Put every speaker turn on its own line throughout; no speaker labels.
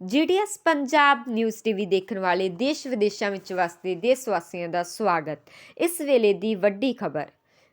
GDS Punjab news TV ਦੇਖਣ ਵਾਲੇ ਦੇਸ਼ ਵਿਦੇਸ਼ਾਂ ਵਿੱਚ ਵਸਦੇ ਦੇਸ਼ ਵਾਸੀਆਂ ਦਾ ਸਵਾਗਤ। ਇਸ ਵੇਲੇ ਦੀ ਵੱਡੀ ਖਬਰ।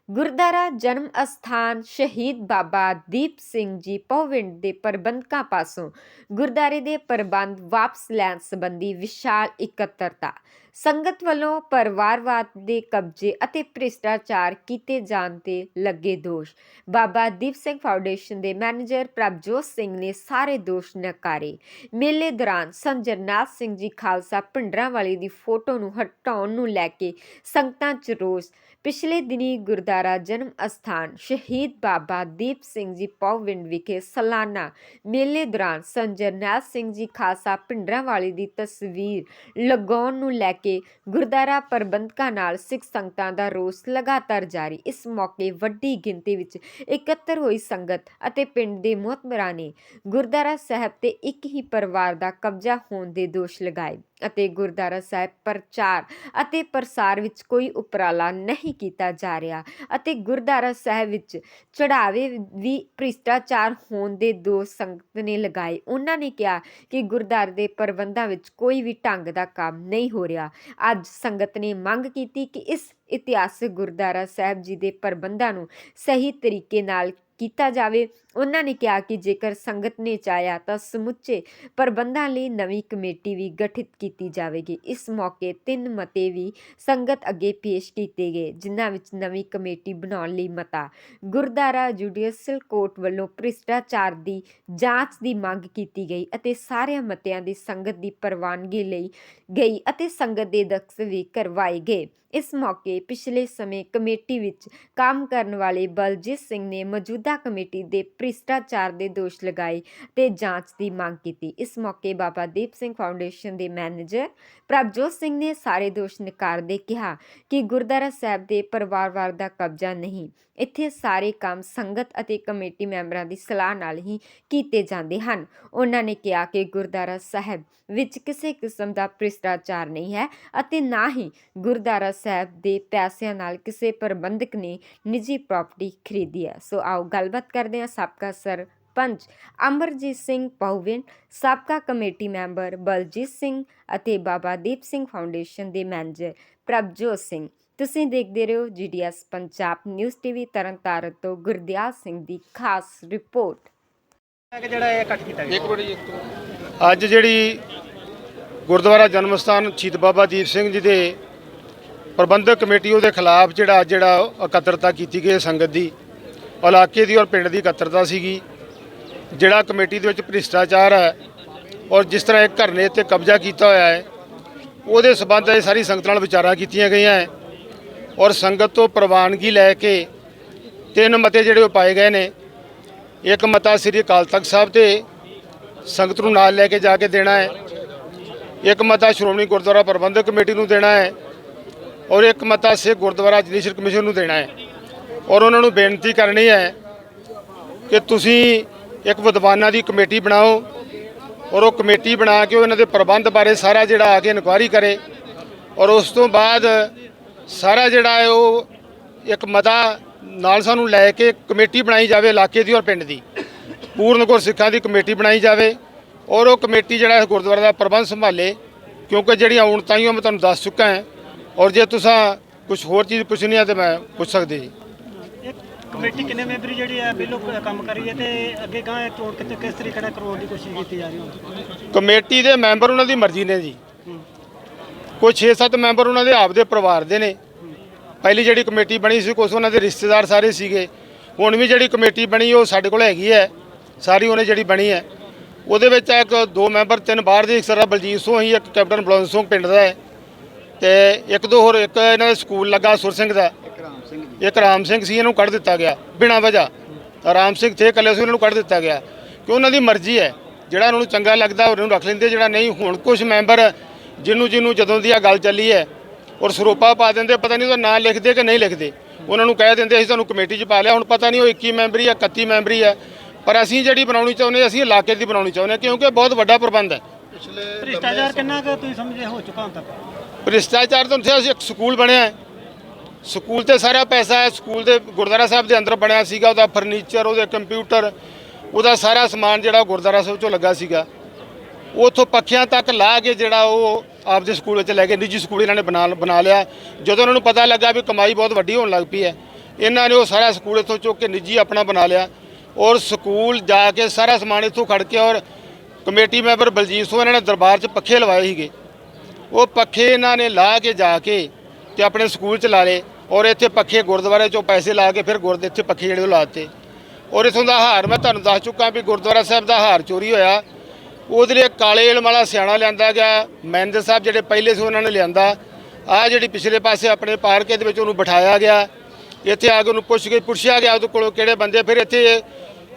ਗੁਰਦੁਆਰਾ ਜਨਮ ਅਸਥਾਨ ਸ਼ਹੀਦ ਬਾਬਾ ਦੀਪ ਸਿੰਘ ਜੀ ਪਹੁਵਿੰਡ ਦੇ ਪ੍ਰਬੰਧਕਾਂ ਪਾਸੋਂ ਗੁਰਦਾਰੇ ਦੇ ਪ੍ਰਬੰਧ ਵਾਪਸ ਲੈਣ ਸੰਬੰਧੀ ਵਿਸ਼ਾਲ ਇਕੱਤਰਤਾ। ਸੰਗਤ ਵੱਲੋਂ ਪਰਿਵਾਰਵਾਦ ਦੇ ਕਬਜ਼ੇ ਅਤੇ ਭ੍ਰਿਸ਼ਟਾਚਾਰ ਕੀਤੇ ਜਾਣ ਤੇ ਲੱਗੇ ਦੋਸ਼। ਬਾਬਾ ਦੀਪ ਸਿੰਘ ਫਾਊਂਡੇਸ਼ਨ ਦੇ ਮੈਨੇਜਰ ਪ੍ਰਭਜੋਤ ਸਿੰਘ ਨੇ ਸਾਰੇ ਦੋਸ਼ ਨਕਾਰੇ। ਮੇਲੇ ਦੌਰਾਨ ਸੰਤ ਸਿੰਘ ਜੀ ਖਾਲਸਾ ਭਿੰਡਰਾਂਵਾਲੇ ਦੀ ਫੋਟੋ ਨੂੰ ਹਟਾਉਣ ਨੂੰ ਲੈ ਕੇ ਸੰਗਤਾਂ 'ਚ ਰੋਸ। ਪਿਛਲੇ ਦਿਨੀ ਗੁਰਦਾਰਾ ਜਨਮ ਅਸਥਾਨ ਸ਼ਹੀਦ ਬਾਬਾ ਦੀਪ ਸਿੰਘ ਜੀ ਪੌਵਿੰਡ ਵਿਖੇ ਸਲਾਨਾ ਮੇਲੇ ਦੌਰਾਨ ਸੰਤ ਸਿੰਘ ਜੀ ਖਾਲਸਾ ਭਿੰਡਰਾਂਵਾਲੇ ਦੀ ਤਸਵੀਰ ਲਗਾਉਣ ਨੂੰ ਲੈ ਕੇ ਗੁਰਦਾਰਾ ਪ੍ਰਬੰਧਕਾਂ ਨਾਲ ਸਿੱਖ ਸੰਗਤਾਂ ਦਾ ਰੋਸ ਲਗਾਤਾਰ ਜਾਰੀ। ਇਸ ਮੌਕੇ ਵੱਡੀ ਗਿਣਤੀ ਵਿੱਚ ਇਕੱਤਰ ਹੋਈ ਸੰਗਤ ਅਤੇ ਪਿੰਡ ਦੇ ਮੁਹਤਮਰਾਂ ਨੇ ਗੁਰਦਾਰਾ ਸਾਹਿਬ ਤੇ ਇੱਕ ਹੀ ਪਰਿਵਾਰ ਦਾ ਕਬਜ਼ਾ ਹੋਣ ਦੇ ਦੋਸ਼ ਲਗਾਏ। ਅਤੇ ਗੁਰਦਾਰਾ ਸਾਹਿਬ ਪ੍ਰਚਾਰ ਅਤੇ ਪ੍ਰਸਾਰ ਵਿੱਚ ਕੋਈ ਉਪਰਾਲਾ ਨਹੀਂ ਕੀਤਾ ਜਾ ਰਿਹਾ ਅਤੇ ਗੁਰਦਾਰਾ ਸਾਹਿਬ ਵਿੱਚ ਚੜਾਵੇ ਵੀ ਭ੍ਰਿਸ਼ਟਾਚਾਰ ਹੋਣ ਦੇ ਦੋਸ਼ ਸੰਗਤ ਨੇ ਲਗਾਏ। ਉਹਨਾਂ ਨੇ ਕਿਹਾ ਕਿ ਗੁਰਦਾਰੇ ਦੇ ਪ੍ਰਬੰਧਾਂ ਵਿੱਚ ਕੋਈ ਵੀ ਢੰਗ ਦਾ ਕੰਮ ਨਹੀਂ ਹੋ ਰਿਹਾ। ਅੱਜ ਸੰਗਤ ਨੇ ਮੰਗ ਕੀਤੀ ਕਿ ਇਸ ਇਤਿਹਾਸਕ ਗੁਰਦਾਰਾ ਸਾਹਿਬ ਜੀ ਦੇ ਪ੍ਰਬੰਧਾਂ ਨੂੰ ਸਹੀ ਤਰੀਕੇ ਨਾਲ ਕੀਤਾ ਜਾਵੇ। ਉਹਨਾਂ ਨੇ ਕਿਹਾ ਕਿ ਜੇਕਰ ਸੰਗਤ ਨੇ ਚਾਹਿਆ ਤਾਂ ਸਮੁੱਚੇ ਪ੍ਰਬੰਧਾਂ ਲਈ ਨਵੀਂ ਕਮੇਟੀ ਵੀ ਗਠਿਤ ਕੀਤੀ ਜਾਵੇਗੀ। ਇਸ ਮੌਕੇ ਤਿੰਨ ਮਤੇ ਵੀ ਸੰਗਤ ਅੱਗੇ ਪੇਸ਼ ਕੀਤੇ ਗਏ, ਜਿਨ੍ਹਾਂ ਵਿੱਚ ਨਵੀਂ ਕਮੇਟੀ ਬਣਾਉਣ ਲਈ ਮਤਾ। ਗੁਰਦਾਰਾ ਜੁਡੀਸ਼ੀਅਲ ਕੋਰਟ ਵੱਲੋਂ ਭ੍ਰਿਸ਼ਟਾਚਾਰ ਦੀ ਜਾਂਚ ਦੀ ਮੰਗ ਕੀਤੀ ਗਈ ਅਤੇ ਸਾਰਿਆਂ ਮਤਿਆਂ ਦੀ ਸੰਗਤ ਦੀ ਪ੍ਰਵਾਨਗੀ ਲਈ ਗਈ ਅਤੇ ਸੰਗਤ ਦੇ ਦਖਸ ਵੀ ਕਰਵਾਏ ਗਏ। ਇਸ ਮੌਕੇ ਪਿਛਲੇ ਸਮੇਂ ਕਮੇਟੀ ਵਿੱਚ ਕੰਮ ਕਰਨ ਵਾਲੇ ਬਲਜੀਤ ਸਿੰਘ ਨੇ ਮੌਜੂਦਾ ਕਮੇਟੀ ਦੇ ਭ੍ਰਿਸ਼ਟਾਚਾਰ ਦੇ ਦੋਸ਼ ਲਗਾਏ ਤੇ ਜਾਂਚ ਦੀ ਮੰਗ ਕੀਤੀ। ਇਸ ਮੌਕੇ ਬਾਬਾ ਦੀਪ ਸਿੰਘ ਫਾਊਂਡੇਸ਼ਨ ਦੇ ਮੈਨੇਜਰ ਪ੍ਰਭਜੋਤ ਸਿੰਘ ਨੇ ਸਾਰੇ ਦੋਸ਼ ਨਕਾਰਦੇ ਕਿਹਾ ਕਿ ਗੁਰਦੁਆਰਾ ਸਾਹਿਬ ਦੇ ਪਰਿਵਾਰਵਾਰ ਦਾ ਕਬਜ਼ਾ ਨਹੀਂ। ਇੱਥੇ ਸਾਰੇ ਕੰਮ ਸੰਗਤ ਅਤੇ ਕਮੇਟੀ ਮੈਂਬਰਾਂ ਦੀ ਸਲਾਹ ਨਾਲ ਹੀ ਕੀਤੇ ਜਾਂਦੇ ਹਨ। ਉਹਨਾਂ ਨੇ ਕਿਹਾ ਕਿ ਗੁਰਦੁਆਰਾ ਸਾਹਿਬ ਵਿੱਚ ਕਿਸੇ ਕਿਸਮ ਦਾ ਭ੍ਰਿਸ਼ਟਾਚਾਰ ਨਹੀਂ ਹੈ ਅਤੇ ਨਾ ਹੀ ਗੁਰਦੁਆਰਾ ਸਾਹਿਬ ਦੇ ਪੈਸਿਆਂ ਨਾਲ ਕਿਸੇ ਪ੍ਰਬੰਧਕ ਨੇ ਨਿੱਜੀ ਪ੍ਰਾਪਰਟੀ ਖਰੀਦੀ ਹੈ। ਸੋ ਆਓ ਗੱਲਬਾਤ ਕਰਦੇ ਹਾਂ ਸਾਬਕਾ ਸਰਪੰਚ ਅਮਰਜੀਤ ਸਿੰਘ ਪਹੁਵਿੰਡ ਸਾਬਕਾ ਕਮੇਟੀ ਮੈਂਬਰ ਬਲਜੀਤ ਸਿੰਘ ਅਤੇ ਬਾਬਾ ਦੀਪ ਸਿੰਘ ਫਾਊਂਡੇਸ਼ਨ ਦੇ ਮੈਨੇਜਰ ਪ੍ਰਭਜੋਤ ਸਿੰਘ। ਤੁਸੀਂ ਦੇਖਦੇ ਰਹੋ GDS Punjab news TV Tarn Taran ਤੋਂ ਗੁਰਦਿਆਲ ਸਿੰਘ ਦੀ ਖਾਸ ਰਿਪੋਰਟ।
ਕਿ ਜਿਹੜਾ ਇਹ ਕੱਟ ਕੀਤਾ ਗਿਆ।
ਇੱਕ ਮਿੰਟ ਜੀ ਇੱਕ ਮਿੰਟ।
ਅੱਜ ਜਿਹੜੀ ਗੁਰਦੁਆਰਾ ਜਨਮ ਸਥਾਨ ਸ਼ਹੀਦ ਬਾਬਾ ਦੀਪ ਸਿੰਘ ਜੀ ਦੇ ਪ੍ਰਬੰਧਕ ਕਮੇਟੀ ਉਹਦੇ ਖਿਲਾਫ ਜਿਹੜਾ ਅੱਜ ਜਿਹੜਾ ਇਕੱਤਰਤਾ ਕੀਤੀ ਗਈ ਹੈ ਸੰਗਤ ਦੀ ਇਲਾਕੇ ਦੀ ਔਰ ਪਿੰਡ ਦੀ ਇਕੱਤਰਤਾ ਸੀਗੀ। ਜਿਹੜਾ ਕਮੇਟੀ ਦੇ ਵਿੱਚ ਭ੍ਰਿਸ਼ਟਾਚਾਰ ਹੈ ਔਰ ਜਿਸ ਤਰ੍ਹਾਂ ਇੱਕ ਘਰਨੇ ਤੇ ਕਬਜ਼ਾ ਕੀਤਾ ਹੋਇਆ ਹੈ ਉਹਦੇ ਸਬੰਧ ਇਹ ਸਾਰੀ ਸੰਗਤ ਨਾਲ ਵਿਚਾਰਾਂ ਕੀਤੀਆਂ ਗਈਆਂ ਹੈ। ਔਰ ਸੰਗਤ ਤੋਂ ਪ੍ਰਵਾਨਗੀ ਲੈ ਕੇ ਤਿੰਨ ਮਤੇ ਜਿਹੜੇ ਉਹ ਪਾਏ ਗਏ ਨੇ। ਇੱਕ ਮਤਾ ਸ੍ਰੀ ਅਕਾਲ ਤਖਤ ਸਾਹਿਬ ਤੇ ਸੰਗਤ ਨੂੰ ਨਾਲ ਲੈ ਕੇ ਜਾ ਕੇ ਦੇਣਾ ਹੈ। ਇੱਕ ਮਤਾ ਸ਼੍ਰੋਮਣੀ ਗੁਰਦੁਆਰਾ ਪ੍ਰਬੰਧਕ ਕਮੇਟੀ ਨੂੰ ਦੇਣਾ ਹੈ ਔਰ ਇੱਕ ਮਤਾ ਸਿੱਖ ਗੁਰਦੁਆਰਾ ਜੁਡੀਸ਼ੀਅਲ ਕਮਿਸ਼ਨ ਨੂੰ ਦੇਣਾ ਹੈ। ਔਰ ਉਹਨਾਂ ਨੂੰ ਬੇਨਤੀ ਕਰਨੀ ਹੈ ਕਿ ਤੁਸੀਂ ਇੱਕ ਵਿਦਵਾਨਾਂ ਦੀ ਕਮੇਟੀ ਬਣਾਓ ਔਰ ਉਹ ਕਮੇਟੀ ਬਣਾ ਕੇ ਉਹਨਾਂ ਦੇ ਪ੍ਰਬੰਧ ਬਾਰੇ ਸਾਰਾ ਜਿਹੜਾ ਆ ਕੇ ਇਨਕੁਆਇਰੀ ਕਰੇ। ਔਰ ਉਸ ਤੋਂ ਬਾਅਦ ਸਾਰਾ ਜਿਹੜਾ ਹੈ ਉਹ ਇੱਕ ਮਤਾ ਨਾਲ ਸਾਨੂੰ ਲੈ ਕੇ ਕਮੇਟੀ ਬਣਾਈ ਜਾਵੇ ਇਲਾਕੇ ਦੀ ਔਰ ਪਿੰਡ ਦੀ। ਪੂਰਨ ਗੁਰ ਸਿੱਖਾਂ ਦੀ ਕਮੇਟੀ ਬਣਾਈ ਜਾਵੇ ਔਰ ਉਹ ਕਮੇਟੀ ਜਿਹੜਾ ਹੈ ਗੁਰਦੁਆਰਾ ਦਾ ਪ੍ਰਬੰਧ ਸੰਭਾਲੇ ਕਿਉਂਕਿ ਜਿਹੜੀਆਂ ਉਣਤਾਈਆਂ ਮੈਂ ਤੁਹਾਨੂੰ ਦੱਸ ਚੁੱਕਾ ਹਾਂ। ਔਰ ਜੇ ਤੁਸੀਂ ਕੁਝ ਹੋਰ ਚੀਜ਼ ਪੁੱਛਣੀ ਹੈ ਤੇ ਮੈਂ ਪੁੱਛ ਸਕਦੀ ਜੀ।
ਕਮੇਟੀ ਕਿੰਨੇ ਮੈਂਬਰੀ ਜਿਹੜੀ ਹੈ ਬਿੱਲੋ ਕੰਮ ਕਰੀ ਹੈ ਤੇ ਅੱਗੇ ਗਾਂ ਚੋਣ ਕਿਤੇ ਕਿਸ ਤਰੀਕੇ ਨਾਲ ਕਰਵਾਉਣ ਦੀ ਕੋਸ਼ਿਸ਼ ਕੀਤੀ ਜਾ ਰਹੀ ਹੈ?
ਕਮੇਟੀ ਦੇ ਮੈਂਬਰ ਉਹਨਾਂ ਦੀ ਮਰਜ਼ੀ ਨੇ ਜੀ। ਕੋਈ 6-7 ਮੈਂਬਰ ਉਹਨਾਂ ਦੇ ਆਪਦੇ ਪਰਿਵਾਰ ਦੇ ਨੇ। ਪਹਿਲੀ ਜਿਹੜੀ ਕਮੇਟੀ ਬਣੀ ਸੀ ਕੁਛ ਉਹਨਾਂ ਦੇ ਰਿਸ਼ਤੇਦਾਰ ਸਾਰੇ ਸੀਗੇ। ਹੁਣ ਵੀ ਜਿਹੜੀ ਕਮੇਟੀ ਬਣੀ ਉਹ ਸਾਡੇ ਕੋਲ ਹੈਗੀ ਹੈ। ਸਾਰੀ ਉਹਨੇ ਜਿਹੜੀ ਬਣੀ ਹੈ। ਉਹਦੇ ਵਿੱਚ ਇੱਕ ਦੋ ਮੈਂਬਰ ਤਿੰਨ ਬਾਹਰ ਦੇ ਇੱਕ ਸਰਾ ਬਲਜੀਤ ਸਿੰਘ ਹੀ ਇੱਕ ਕੈਪਟਨ ਬਲਵੰਤ ਸਿੰਘ ਪਿੰਡ ਦਾ ਹੈ। ਤੇ ਇੱਕ ਦੋ ਹੋਰ ਇੱਕ ਇਹਨਾਂ ਦਾ ਸਕੂਲ ਲੱਗਾ ਸੁਰ ਸਿੰਘ ਦਾ। ਇੱਕ ਰਾਮ ਸਿੰਘ ਸੀ ਇਹਨੂੰ ਕੱਢ ਦਿੱਤਾ ਗਿਆ ਬਿਨਾਂ ਵਜ੍ਹਾ। ਰਾਮ ਸਿੰਘ ਥੇ ਇਕੱਲੇ ਸੀ ਉਹਨਾਂ ਨੂੰ ਕੱਢ ਦਿੱਤਾ ਗਿਆ। ਕਿ ਉਹਨਾਂ ਦੀ ਮਰਜ਼ੀ ਹੈ? ਜਿਹੜਾ ਉਹਨਾਂ ਨੂੰ ਚੰਗਾ ਲੱਗਦਾ ਉਹਨੂੰ ਰੱਖ ਲੈਂਦੇ ਜਿਹੜਾ ਨਹੀਂ ਹੁਣ ਕੁਝ ਮੈਂਬਰ ਜਿਹਨੂੰ ਜਿਹਨੂੰ ਜਦੋਂ ਦੀ ਆ ਗੱਲ ਚੱਲੀ ਹੈ ਔਰ ਸਰੋਪਾ ਪਾ ਦਿੰਦੇ ਪਤਾ ਨਹੀਂ ਉਹਦਾ ਨਾਂ ਲਿਖਦੇ ਕਿ ਨਹੀਂ ਲਿਖਦੇ। ਉਹਨਾਂ ਨੂੰ ਕਹਿ ਦਿੰਦੇ ਅਸੀਂ ਤੁਹਾਨੂੰ ਕਮੇਟੀ 'ਚ ਪਾ ਲਿਆ ਹੁਣ ਪਤਾ ਨਹੀਂ ਉਹ 21 ਮੈਂਬਰੀ ਹੈ 31 ਮੈਂਬਰੀ ਹੈ ਪਰ ਅਸੀਂ ਜਿਹੜੀ ਬਣਾਉਣੀ ਚਾਹੁੰਦੇ ਅਸੀਂ ਇਲਾਕੇ ਦੀ ਬਣਾਉਣੀ ਚਾਹੁੰਦੇ ਹਾਂ ਕਿਉਂਕਿ ਬਹੁਤ ਵੱਡਾ ਪ੍ਰਬੰਧ ਹੈ।
ਭ੍ਰਿਸ਼ਟਾਚਾਰ ਕਿੰਨਾ ਕੁ ਤੁਸੀਂ ਸਮਝੇ ਹੋ ਚੁੱਕਾ ਤੱਕ?
ਭ੍ਰਿਸ਼ਟਾਚਾਰ ਤੋਂ ਉੱਥੇ ਅਸੀਂ ਇੱਕ ਸਕੂਲ ਬਣਿਆ ਹੈ। ਸਕੂਲ ਤੇ ਸਾਰਾ ਪੈਸਾ ਹੈ ਸਕੂਲ ਦੇ ਗੁਰਦੁਆਰਾ ਸਾਹਿਬ ਦੇ ਅੰਦਰ ਬਣਿਆ ਸੀਗਾ ਉਹਦਾ ਫਰਨੀਚਰ ਉਹਦੇ ਕੰਪਿਊਟਰ ਉਹਦਾ ਸਾਰਾ ਸਮਾਨ ਜਿਹੜਾ ਗੁਰਦੁਆਰਾ ਸਾਹਿਬ ਚੋਂ ਲੱਗਾ ਸੀਗਾ। ਉਥੋਂ ਪੱਖਿਆਂ ਤੱਕ ਲਾ ਕੇ ਜਿਹੜਾ ਉਹ ਆਪਦੇ ਸਕੂਲ ਵਿੱਚ ਲੈ ਕੇ ਨਿੱਜੀ ਸਕੂਲ ਇਹਨਾਂ ਨੇ ਬਣਾ ਬਣਾ ਲਿਆ। ਜਦੋਂ ਉਹਨਾਂ ਨੂੰ ਪਤਾ ਲੱਗਾ ਵੀ ਕਮਾਈ ਬਹੁਤ ਵੱਡੀ ਹੋਣ ਲੱਗ ਪਈ ਹੈ, ਇਹਨਾਂ ਨੇ ਉਹ ਸਾਰਾ ਸਕੂਲ ਇੱਥੋਂ ਚੁੱਕ ਕੇ ਨਿੱਜੀ ਆਪਣਾ ਬਣਾ ਲਿਆ ਔਰ ਸਕੂਲ ਜਾ ਕੇ ਸਾਰਾ ਸਮਾਨ ਇੱਥੋਂ ਖੜ ਕੇ ਔਰ ਕਮੇਟੀ ਮੈਂਬਰ ਬਲਜੀਤ ਸਿੰਘ ਇਹਨਾਂ ਨੇ ਦਰਬਾਰ 'ਚ ਪੱਖੇ ਲਵਾਏ ਸੀਗੇ। ਉਹ ਪੱਖੇ ਇਹਨਾਂ ਨੇ ਲਾ ਕੇ ਜਾ ਕੇ ਤੇ ਆਪਣੇ ਸਕੂਲ 'ਚ ਲਾ ਲਏ ਔਰ ਇੱਥੇ ਪੱਖੇ ਗੁਰਦੁਆਰੇ 'ਚੋਂ ਪੈਸੇ ਲਾ ਕੇ ਫਿਰ ਗੁਰਦੇ, ਇੱਥੇ ਪੱਖੇ ਜਿਹੜੇ ਉਹ ਲਾਤੇ ਔਰ ਇਥੋਂ ਦਾ ਹਾਰ ਮੈਂ ਤੁਹਾਨੂੰ ਦੱਸ ਚੁੱਕਾ ਵੀ ਗੁਰਦੁਆਰਾ ਸਾਹਿਬ ਦਾ ਹਾਰ ਚੋਰੀ ਹੋਇਆ। ਉਹਦੇ ਲਈ ਕਾਲੇ ਇਲਮ ਵਾਲਾ ਸਿਆਣਾ ਲਿਆਂਦਾ ਗਿਆ। ਮੈਨੇਜਰ ਸਾਹਿਬ ਜਿਹੜੇ ਪਹਿਲੇ ਸੀ, ਉਹਨਾਂ ਨੇ ਲਿਆਂਦਾ। ਆ ਜਿਹੜੀ ਪਿਛਲੇ ਪਾਸੇ ਆਪਣੇ ਪਾਰਕ ਦੇ ਵਿੱਚ ਉਹਨੂੰ ਬਿਠਾਇਆ ਗਿਆ। ਇੱਥੇ ਆ ਕੇ ਉਹਨੂੰ ਪੁੱਛ ਕੇ ਪੁੱਛਿਆ ਗਿਆ ਉਹਦੇ ਕੋਲੋਂ ਕਿਹੜੇ ਬੰਦੇ। ਫਿਰ ਇੱਥੇ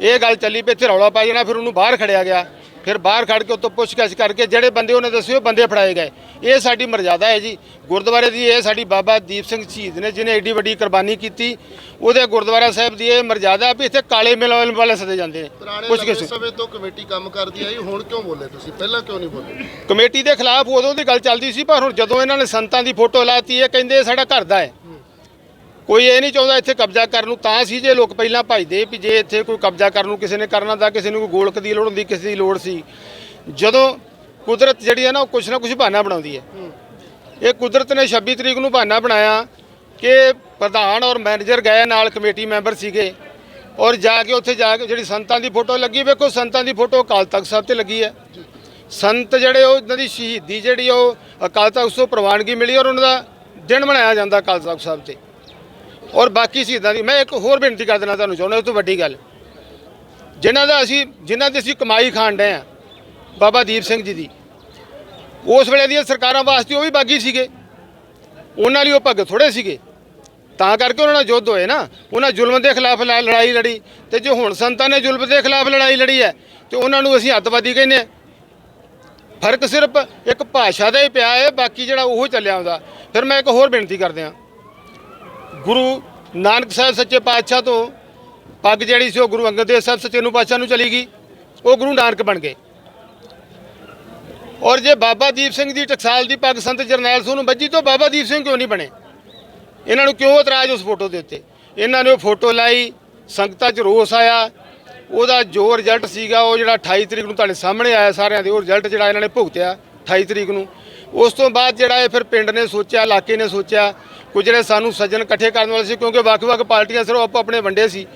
ਇਹ ਗੱਲ ਚੱਲੀ ਵੀ ਇੱਥੇ ਰੌਲਾ ਪਾ ਜਾਣਾ, ਫਿਰ ਉਹਨੂੰ ਬਾਹਰ ਖੜਿਆ ਗਿਆ। ਫਿਰ ਬਾਹਰ ਖੜ ਕੇ ਉਤੋਂ ਪੁੱਛਗਿੱਛ ਕਰਕੇ ਜਿਹੜੇ ਬੰਦੇ ਉਹਨੇ ਦੱਸੇ ਉਹ ਬੰਦੇ ਫੜਾਏ ਗਏ। ਇਹ ਸਾਡੀ ਮਰਜ਼ਾਦਾ ਹੈ ਜੀ। ਗੁਰਦੁਆਰੇ ਦੀ ਇਹ ਸਾਡੀ ਬਾਬਾ ਦੀਪ ਸਿੰਘ ਸ਼ਹੀਦ ਨੇ ਜਿਹਨੇ ਏਡੀ ਵੱਡੀ ਕੁਰਬਾਨੀ ਕੀਤੀ ਉਹਦੇ ਗੁਰਦੁਆਰਾ ਸਾਹਿਬ ਦੀ ਇਹ ਮਰਜ਼ਾਦਾ ਵੀ ਇੱਥੇ ਕਾਲੇ ਮਿਲਾਵਲ ਵਾਲੇ ਸਦੇ ਜਾਂਦੇ ਨੇ। ਪੁੱਛਗਿੱਛ
ਸਮੇਂ ਤੋਂ ਕਮੇਟੀ ਕੰਮ ਕਰਦੀ ਆਈ ਹੁਣ ਕਿਉਂ ਬੋਲੇ ਤੁਸੀਂ? ਪਹਿਲਾਂ ਕਿਉਂ ਨਹੀਂ ਬੋਲੇ?
ਕਮੇਟੀ ਦੇ ਖਿਲਾਫ ਉਦੋਂ ਦੀ ਗੱਲ ਚੱਲਦੀ ਸੀ ਪਰ ਹੁਣ ਜਦੋਂ ਇਹਨਾਂ ਨੇ ਸੰਤਾਂ ਦੀ ਫੋਟੋ ਲਾਤੀ ਇਹ ਕਹਿੰਦੇ ਸਾਡਾ ਘਰ ਦਾ ਹੈ। ਕੋਈ ਇਹ ਨਹੀਂ ਚਾਹੁੰਦਾ ਇੱਥੇ ਕਬਜ਼ਾ ਕਰਨ ਨੂੰ ਤਾਂ ਸੀ ਜੇ ਲੋਕ ਪਹਿਲਾਂ ਭਜਦੇ ਵੀ ਜੇ ਇੱਥੇ ਕੋਈ ਕਬਜ਼ਾ ਕਰਨ ਨੂੰ ਕਿਸੇ ਨੇ ਕਰਨਾ ਤਾਂ ਕਿਸੇ ਨੂੰ ਕੋਈ ਗੋਲਕ ਦੀ ਲੋੜ ਹੁੰਦੀ ਕਿਸੇ ਦੀ ਲੋੜ ਸੀ। ਜਦੋਂ ਕੁਦਰਤ ਜਿਹੜੀ ਹੈ ਨਾ ਉਹ ਕੁਛ ਨਾ ਕੁਛ ਬਹਾਨਾ ਬਣਾਉਂਦੀ ਹੈ। ਇਹ ਕੁਦਰਤ ਨੇ 26 ਤਰੀਕ ਨੂੰ ਬਹਾਨਾ ਬਣਾਇਆ ਕਿ ਪ੍ਰਧਾਨ ਔਰ ਮੈਨੇਜਰ ਗਏ ਨਾਲ ਕਮੇਟੀ ਮੈਂਬਰ ਸੀਗੇ ਔਰ ਜਾ ਕੇ ਉੱਥੇ ਜਾ ਕੇ ਜਿਹੜੀ ਸੰਤਾਂ ਦੀ ਫੋਟੋ ਲੱਗੀ ਵੇਖੋ ਸੰਤਾਂ ਦੀ ਫੋਟੋ ਅਕਾਲ ਤਖਤ ਸਾਹਿਬ ਤੇ ਲੱਗੀ ਹੈ। ਸੰਤ ਜਿਹੜੇ ਉਹ ਇਹਨਾਂ ਦੀ ਸ਼ਹੀਦੀ ਜਿਹੜੀ ਉਹ ਅਕਾਲ ਤਖਤ ਤੋਂ ਪ੍ਰਵਾਨਗੀ ਮਿਲੀ ਔਰ ਉਹਨਾਂ ਦਾ ਦਿਨ ਮਨਾਇਆ ਜਾਂਦਾ ਅਕਾਲ ਤਖਤ ਸਾਹਿਬ ਤੇ। ਔਰ ਬਾਕੀ ਸ਼ਹੀਦਾਂ ਦੀ, ਮੈਂ ਇੱਕ ਹੋਰ ਬੇਨਤੀ ਕਰ ਦੇਣਾ ਤੁਹਾਨੂੰ ਚਾਹੁੰਦਾ ਉਸ ਤੋਂ ਵੱਡੀ ਗੱਲ। ਜਿਨ੍ਹਾਂ ਦਾ ਅਸੀਂ, ਜਿਨ੍ਹਾਂ ਦੀ ਅਸੀਂ ਕਮਾਈ ਖਾਣ ਡਏ ਆ, ਬਾਬਾ ਦੀਪ ਸਿੰਘ ਜੀ ਦੀ, ਉਸ ਵੇਲੇ ਦੀਆਂ ਸਰਕਾਰਾਂ ਵਾਸਤੇ ਉਹ ਵੀ ਬਾਗੀ ਸੀਗੇ। ਉਹਨਾਂ ਲਈ ਉਹ ਭਗਤ ਥੋੜੇ ਸੀਗੇ। ਤਾਂ ਕਰਕੇ ਉਹਨਾਂ ਨਾਲ ਯੁੱਧ ਹੋਏ ਨਾ। ਉਹਨਾਂ ਜ਼ੁਲਮ ਦੇ ਖਿਲਾਫ ਲ- ਲੜਾਈ ਲੜੀ। ਤੇ ਜੋ ਹੁਣ ਸੰਤਾਂ ਨੇ ਜ਼ੁਲਮ ਦੇ ਖਿਲਾਫ ਲੜਾਈ ਲੜੀ ਹੈ, ਤੇ ਉਹਨਾਂ ਨੂੰ ਅਸੀਂ ਅੱਤਵਾਦੀ ਕਹਿੰਦੇ ਹਾਂ। ਫ਼ਰਕ ਸਿਰਫ ਇੱਕ ਭਾਸ਼ਾ ਦਾ ਹੀ ਪਿਆ ਹੈ, ਬਾਕੀ ਜਿਹੜਾ ਉਹ ਚੱਲਿਆ ਹੁੰਦਾ ਫਿਰ ਮੈਂ ਇੱਕ ਹੋਰ ਬੇਨਤੀ ਕਰਦੇ ਹਾਂ। ਗੁਰੂ ਨਾਨਕ ਸਾਹਿਬ ਸੱਚੇ ਪਾਤਸ਼ਾਹ ਤੋਂ ਪੱਗ ਜਿਹੜੀ ਸੀ ਉਹ ਗੁਰੂ ਅੰਗਦ ਦੇਵ ਸਾਹਿਬ ਸੱਚੇ ਨੂੰ ਪਾਤਸ਼ਾਹ ਨੂੰ ਚਲੀ ਗਈ। ਉਹ ਗੁਰੂ ਨਾਨਕ ਬਣ ਗਏ। ਔਰ ਜੇ ਬਾਬਾ ਦੀਪ ਸਿੰਘ ਦੀ ਟਕਸਾਲ ਦੀ ਪੱਗ ਸੰਤ ਜਰਨੈਲ ਸਿੰਘ ਨੂੰ ਵੱਜੀ ਤਾਂ ਬਾਬਾ ਦੀਪ ਸਿੰਘ ਕਿਉਂ ਨਹੀਂ ਬਣੇ? ਇਹਨਾਂ ਨੂੰ ਕਿਉਂ ਇਤਰਾਜ਼ ਉਸ ਫੋਟੋ ਦੇ ਉੱਤੇ? ਇਹਨਾਂ ਨੇ ਉਹ ਫੋਟੋ ਲਾਈ, ਸੰਗਤਾਂ 'ਚ ਰੋਸ ਆਇਆ। ਉਹਦਾ ਜੋ ਰਿਜ਼ਲਟ ਸੀਗਾ, ਉਹ ਜਿਹੜਾ 28 ਤਰੀਕ ਨੂੰ ਤੁਹਾਡੇ ਸਾਹਮਣੇ ਆਇਆ ਸਾਰਿਆਂ ਦੇ, ਉਹ ਰਿਜ਼ਲਟ ਜਿਹੜਾ ਇਹਨਾਂ ਨੇ ਭੁਗਤਿਆ 28 ਤਰੀਕ ਨੂੰ। ਉਸ ਤੋਂ ਬਾਅਦ ਜਿਹੜਾ ਇਹ ਫਿਰ ਪਿੰਡ ਨੇ ਸੋਚਿਆ, ਇਲਾਕੇ ਨੇ ਸੋਚਿਆ ਕੁਝ ਜਿਹੜੇ ਸਾਨੂੰ ਸੱਜਣ ਇਕੱਠੇ ਕਰਨ ਵਾਲੇ ਸੀ, ਕਿਉਂਕਿ ਵੱਖ-ਵੱਖ ਪਾਰਟੀਆਂ ਸਿਰੋਂ ਆਪੋ ਆਪਣੇ ਵੰਡੇ ਸੀ।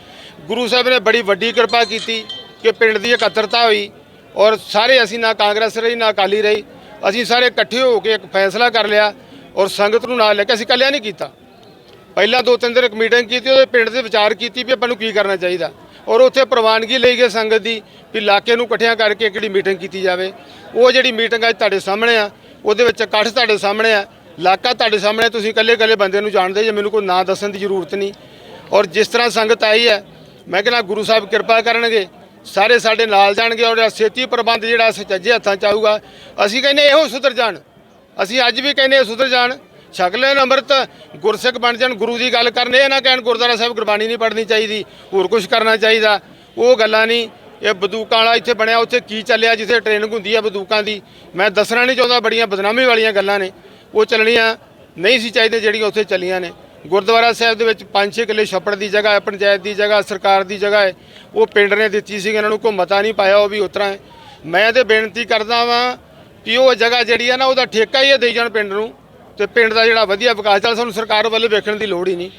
ਗੁਰੂ ਸਾਹਿਬ ਨੇ ਬੜੀ ਵੱਡੀ ਕਿਰਪਾ ਕੀਤੀ ਕਿ ਪਿੰਡ ਦੀ ਇਕੱਤਰਤਾ ਹੋਈ ਔਰ ਸਾਰੇ ਅਸੀਂ ਨਾ ਕਾਂਗਰਸ ਰਹੀ, ਨਾ ਅਕਾਲੀ ਰਹੀ। ਅਸੀਂ ਸਾਰੇ ਇਕੱਠੇ ਹੋ ਕੇ ਇੱਕ ਫੈਸਲਾ ਕਰ ਲਿਆ ਔਰ ਸੰਗਤ ਨੂੰ ਨਾਲ ਲੈ ਕੇ ਅਸੀਂ ਇਕੱਲਿਆਂ ਨਹੀਂ ਕੀਤਾ। ਪਹਿਲਾਂ ਦੋ ਤਿੰਨ ਦਿਨ ਇੱਕ ਮੀਟਿੰਗ ਕੀਤੀ, ਉਹਦੇ ਪਿੰਡ ਦੇ ਵਿਚਾਰ ਕੀਤੀ ਵੀ ਆਪਾਂ ਨੂੰ ਕੀ ਕਰਨਾ ਚਾਹੀਦਾ। ਔਰ ਉੱਥੇ ਪ੍ਰਵਾਨਗੀ ਲਈ ਗਏ ਸੰਗਤ ਦੀ ਵੀ ਇਲਾਕੇ ਨੂੰ ਇਕੱਠਿਆਂ ਕਰਕੇ ਇੱਕ ਜਿਹੜੀ ਮੀਟਿੰਗ ਕੀਤੀ ਜਾਵੇ। ਉਹ ਜਿਹੜੀ ਮੀਟਿੰਗ ਅੱਜ ਤੁਹਾਡੇ ਸਾਹਮਣੇ ਆ, ਉਹਦੇ ਵਿੱਚ ਇਕੱਠ ਤੁਹਾਡੇ ਸਾਹਮਣੇ ਆ। ਇਲਾਕਾ ਤੁਹਾਡੇ ਸਾਹਮਣੇ ਤੁਸੀਂ ਇਕੱਲੇ ਇਕੱਲੇ ਬੰਦੇ ਨੂੰ ਜਾਣਦੇ ਜੇ, ਮੈਨੂੰ ਕੋਈ ਨਾਂ ਦੱਸਣ ਦੀ ਜ਼ਰੂਰਤ ਨਹੀਂ। ਔਰ ਜਿਸ ਤਰ੍ਹਾਂ ਸੰਗਤ ਆਈ ਹੈ, ਮੈਂ ਕਹਿੰਦਾ ਗੁਰੂ ਸਾਹਿਬ ਕਿਰਪਾ ਕਰਨਗੇ, ਸਾਰੇ ਸਾਡੇ ਨਾਲ ਜਾਣਗੇ ਔਰ ਛੇਤੀ ਪ੍ਰਬੰਧ ਜਿਹੜਾ ਸੱਚੇ ਹੱਥਾਂ ਚ ਆਊਗਾ। ਅਸੀਂ ਕਹਿੰਦੇ ਇਹੋ ਸੁਧਰ ਜਾਣ। ਅਸੀਂ ਅੱਜ ਵੀ ਕਹਿੰਦੇ ਹਾਂ ਸੁਧਰ ਜਾਣ। ਛਕ ਲੈਣ ਅੰਮ੍ਰਿਤ, ਗੁਰਸਿੱਖ ਬਣ ਜਾਣ, ਗੁਰੂ ਦੀ ਗੱਲ ਕਰਨ, ਇਹ ਨਾ ਕਹਿਣ ਗੁਰਦੁਆਰਾ ਸਾਹਿਬ ਗੁਰਬਾਣੀ ਨਹੀਂ ਪੜ੍ਹਨੀ ਚਾਹੀਦੀ, ਹੋਰ ਕੁਝ ਕਰਨਾ ਚਾਹੀਦਾ। ਉਹ ਗੱਲਾਂ ਨਹੀਂ, ਇਹ ਬੰਦੂਕਾਂ ਵਾਲਾ ਇੱਥੇ ਬਣਿਆ, ਉੱਥੇ ਕੀ ਚੱਲਿਆ, ਜਿੱਥੇ ਟ੍ਰੇਨਿੰਗ ਹੁੰਦੀ ਹੈ ਬੰਦੂਕਾਂ ਦੀ। ਮੈਂ ਦੱਸਣਾ ਨਹੀਂ ਚਾਹੁੰਦਾ, ਬੜੀਆਂ ਬਦਨਾਮੀ ਵਾਲੀਆਂ ਗੱਲਾਂ ਨੇ। ਉਹ ਚੱਲਣੀਆਂ ਨਹੀਂ ਸੀ ਚਾਹੀਦੇ ਜਿਹੜੀਆਂ ਉੱਥੇ ਚੱਲੀਆਂ ਨੇ। ਗੁਰਦੁਆਰਾ ਸਾਹਿਬ ਦੇ ਵਿੱਚ 5-6 ਕਿੱਲੇ ਛੱਪੜ ਦੀ ਜਗ੍ਹਾ ਹੈ, ਪੰਚਾਇਤ ਦੀ ਜਗ੍ਹਾ, ਸਰਕਾਰ ਦੀ ਜਗ੍ਹਾ ਹੈ। ਉਹ ਪਿੰਡ ਨੇ ਦਿੱਤੀ ਸੀ, ਇਹਨਾਂ ਨੂੰ ਕੋਈ ਮਤਾ ਨਹੀਂ ਪਾਇਆ, ਉਹ ਵੀ ਉਤਰਾ ਹੈ। ਮੈਂ ਤੇ ਬੇਨਤੀ ਕਰਦਾ ਵਾਂ ਕਿ ਉਹ ਜਗ੍ਹਾ ਜਿਹੜੀ ਹੈ ਨਾ, ਉਹਦਾ ਠੇਕਾ ਹੀ ਇਹ ਦੇਈ ਜਾਣ ਪਿੰਡ ਨੂੰ। ਤੇ ਪਿੰਡ ਦਾ ਜਿਹੜਾ ਵਧੀਆ ਵਿਕਾਸ, ਚੱਲ ਸਾਨੂੰ ਸਰਕਾਰ ਵੱਲੋਂ ਵੇਖਣ ਦੀ ਲੋੜ ਹੀ ਨਹੀਂ।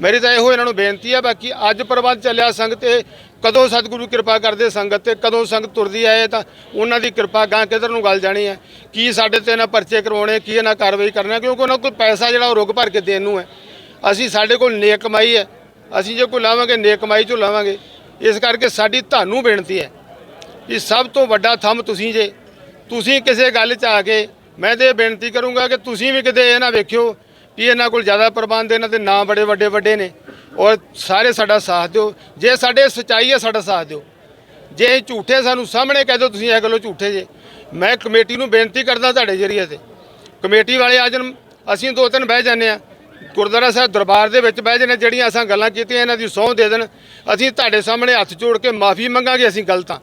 ਮੇਰੀ ਤਾਂ ਇਹੋ ਇਹਨਾਂ ਨੂੰ ਬੇਨਤੀ ਹੈ ਬਾਕੀ ਅੱਜ ਪ੍ਰਬੰਧ ਚੱਲਿਆ ਸੰਗਤ ਤੇ, ਕਦੋਂ ਸਤਿਗੁਰੂ ਕਿਰਪਾ ਕਰਦੇ ਸੰਗਤ ਤੇ, ਕਦੋਂ ਸੰਗਤ ਤੁਰਦੀ ਆਏ ਤਾਂ ਉਹਨਾਂ ਦੀ ਕਿਰਪਾ ਗਾਂ ਕਿਧਰ ਨੂੰ ਗੱਲ ਜਾਣੀ ਹੈ? ਕੀ ਸਾਡੇ ਤੇ ਇਹਨਾਂ ਪਰਚੇ ਕਰਵਾਉਣੇ, ਕੀ ਇਹਨਾਂ ਕਾਰਵਾਈ ਕਰਨਾ ਕਿਉਂਕਿ ਉਹਨਾਂ ਕੋਲ ਪੈਸਾ ਜਿਹੜਾ ਉਹ ਰੁਕ ਭਰ ਕੇ ਦੇਣ ਨੂੰ ਹੈ। ਅਸੀਂ ਸਾਡੇ ਕੋਲ ਨੇਕ ਕਮਾਈ ਹੈ। ਅਸੀਂ ਜੇ ਕੋਈ ਲਾਵਾਂਗੇ, ਨੇਕ ਕਮਾਈ ਚੋਂ ਲਾਵਾਂਗੇ। ਇਸ ਕਰਕੇ ਸਾਡੀ ਤੁਹਾਨੂੰ ਬੇਨਤੀ ਹੈ ਕਿ ਸਭ ਤੋਂ ਵੱਡਾ ਥੰਮ ਤੁਸੀਂ ਜੇ, ਤੁਸੀਂ ਕਿਸੇ ਗੱਲ 'ਚ ਆ ਕੇ, ਮੈਂ ਤੇ ਇਹ ਬੇਨਤੀ ਕਰੂੰਗਾ ਕਿ ਤੁਸੀਂ ਵੀ ਕਿਤੇ ਇਹ ਨਾ ਵੇਖਿਓ ਵੀ ਇਹਨਾਂ ਕੋਲ ਜ਼ਿਆਦਾ ਪ੍ਰਬੰਧ ਇਹਨਾਂ ਦੇ ਨਾਂ ਬੜੇ ਵੱਡੇ ਵੱਡੇ ਨੇ। ਔਰ ਸਾਰੇ ਸਾਡਾ ਸਾਥ ਦਿਓ। ਜੇ ਸਾਡੇ ਸਚਾਈ ਹੈ, ਸਾਡਾ ਸਾਥ ਦਿਓ। ਜੇ ਇਹ ਝੂਠੇ ਸਾਨੂੰ ਸਾਹਮਣੇ ਕਹਿ ਦਿਓ, ਤੁਸੀਂ ਇਹ ਗੱਲੋਂ ਝੂਠੇ ਜੇ। ਮੈਂ ਕਮੇਟੀ ਨੂੰ ਬੇਨਤੀ ਕਰਦਾ ਤੁਹਾਡੇ ਜਰੀਏ ਤੇ। ਕਮੇਟੀ ਵਾਲੇ ਆ ਜਾਣ ਅਸੀਂ ਦੋ ਤਿੰਨ ਬਹਿ ਜਾਂਦੇ ਆ ਗੁਰਦੁਆਰਾ ਸਾਹਿਬ ਦਰਬਾਰ ਦੇ ਵਿੱਚ ਬਹਿ ਜਾਂਦੇ ਜਿਹੜੀਆਂ ਅਸਾਂ ਗੱਲਾਂ ਕੀਤੀਆਂ, ਇਹਨਾਂ ਦੀ ਸਹੁੰ ਦੇ ਦੇਣ। ਅਸੀਂ ਤੁਹਾਡੇ ਸਾਹਮਣੇ ਹੱਥ ਜੋੜ ਕੇ ਮਾਫੀ ਮੰਗਾਂਗੇ, ਅਸੀਂ ਗਲਤਾਂ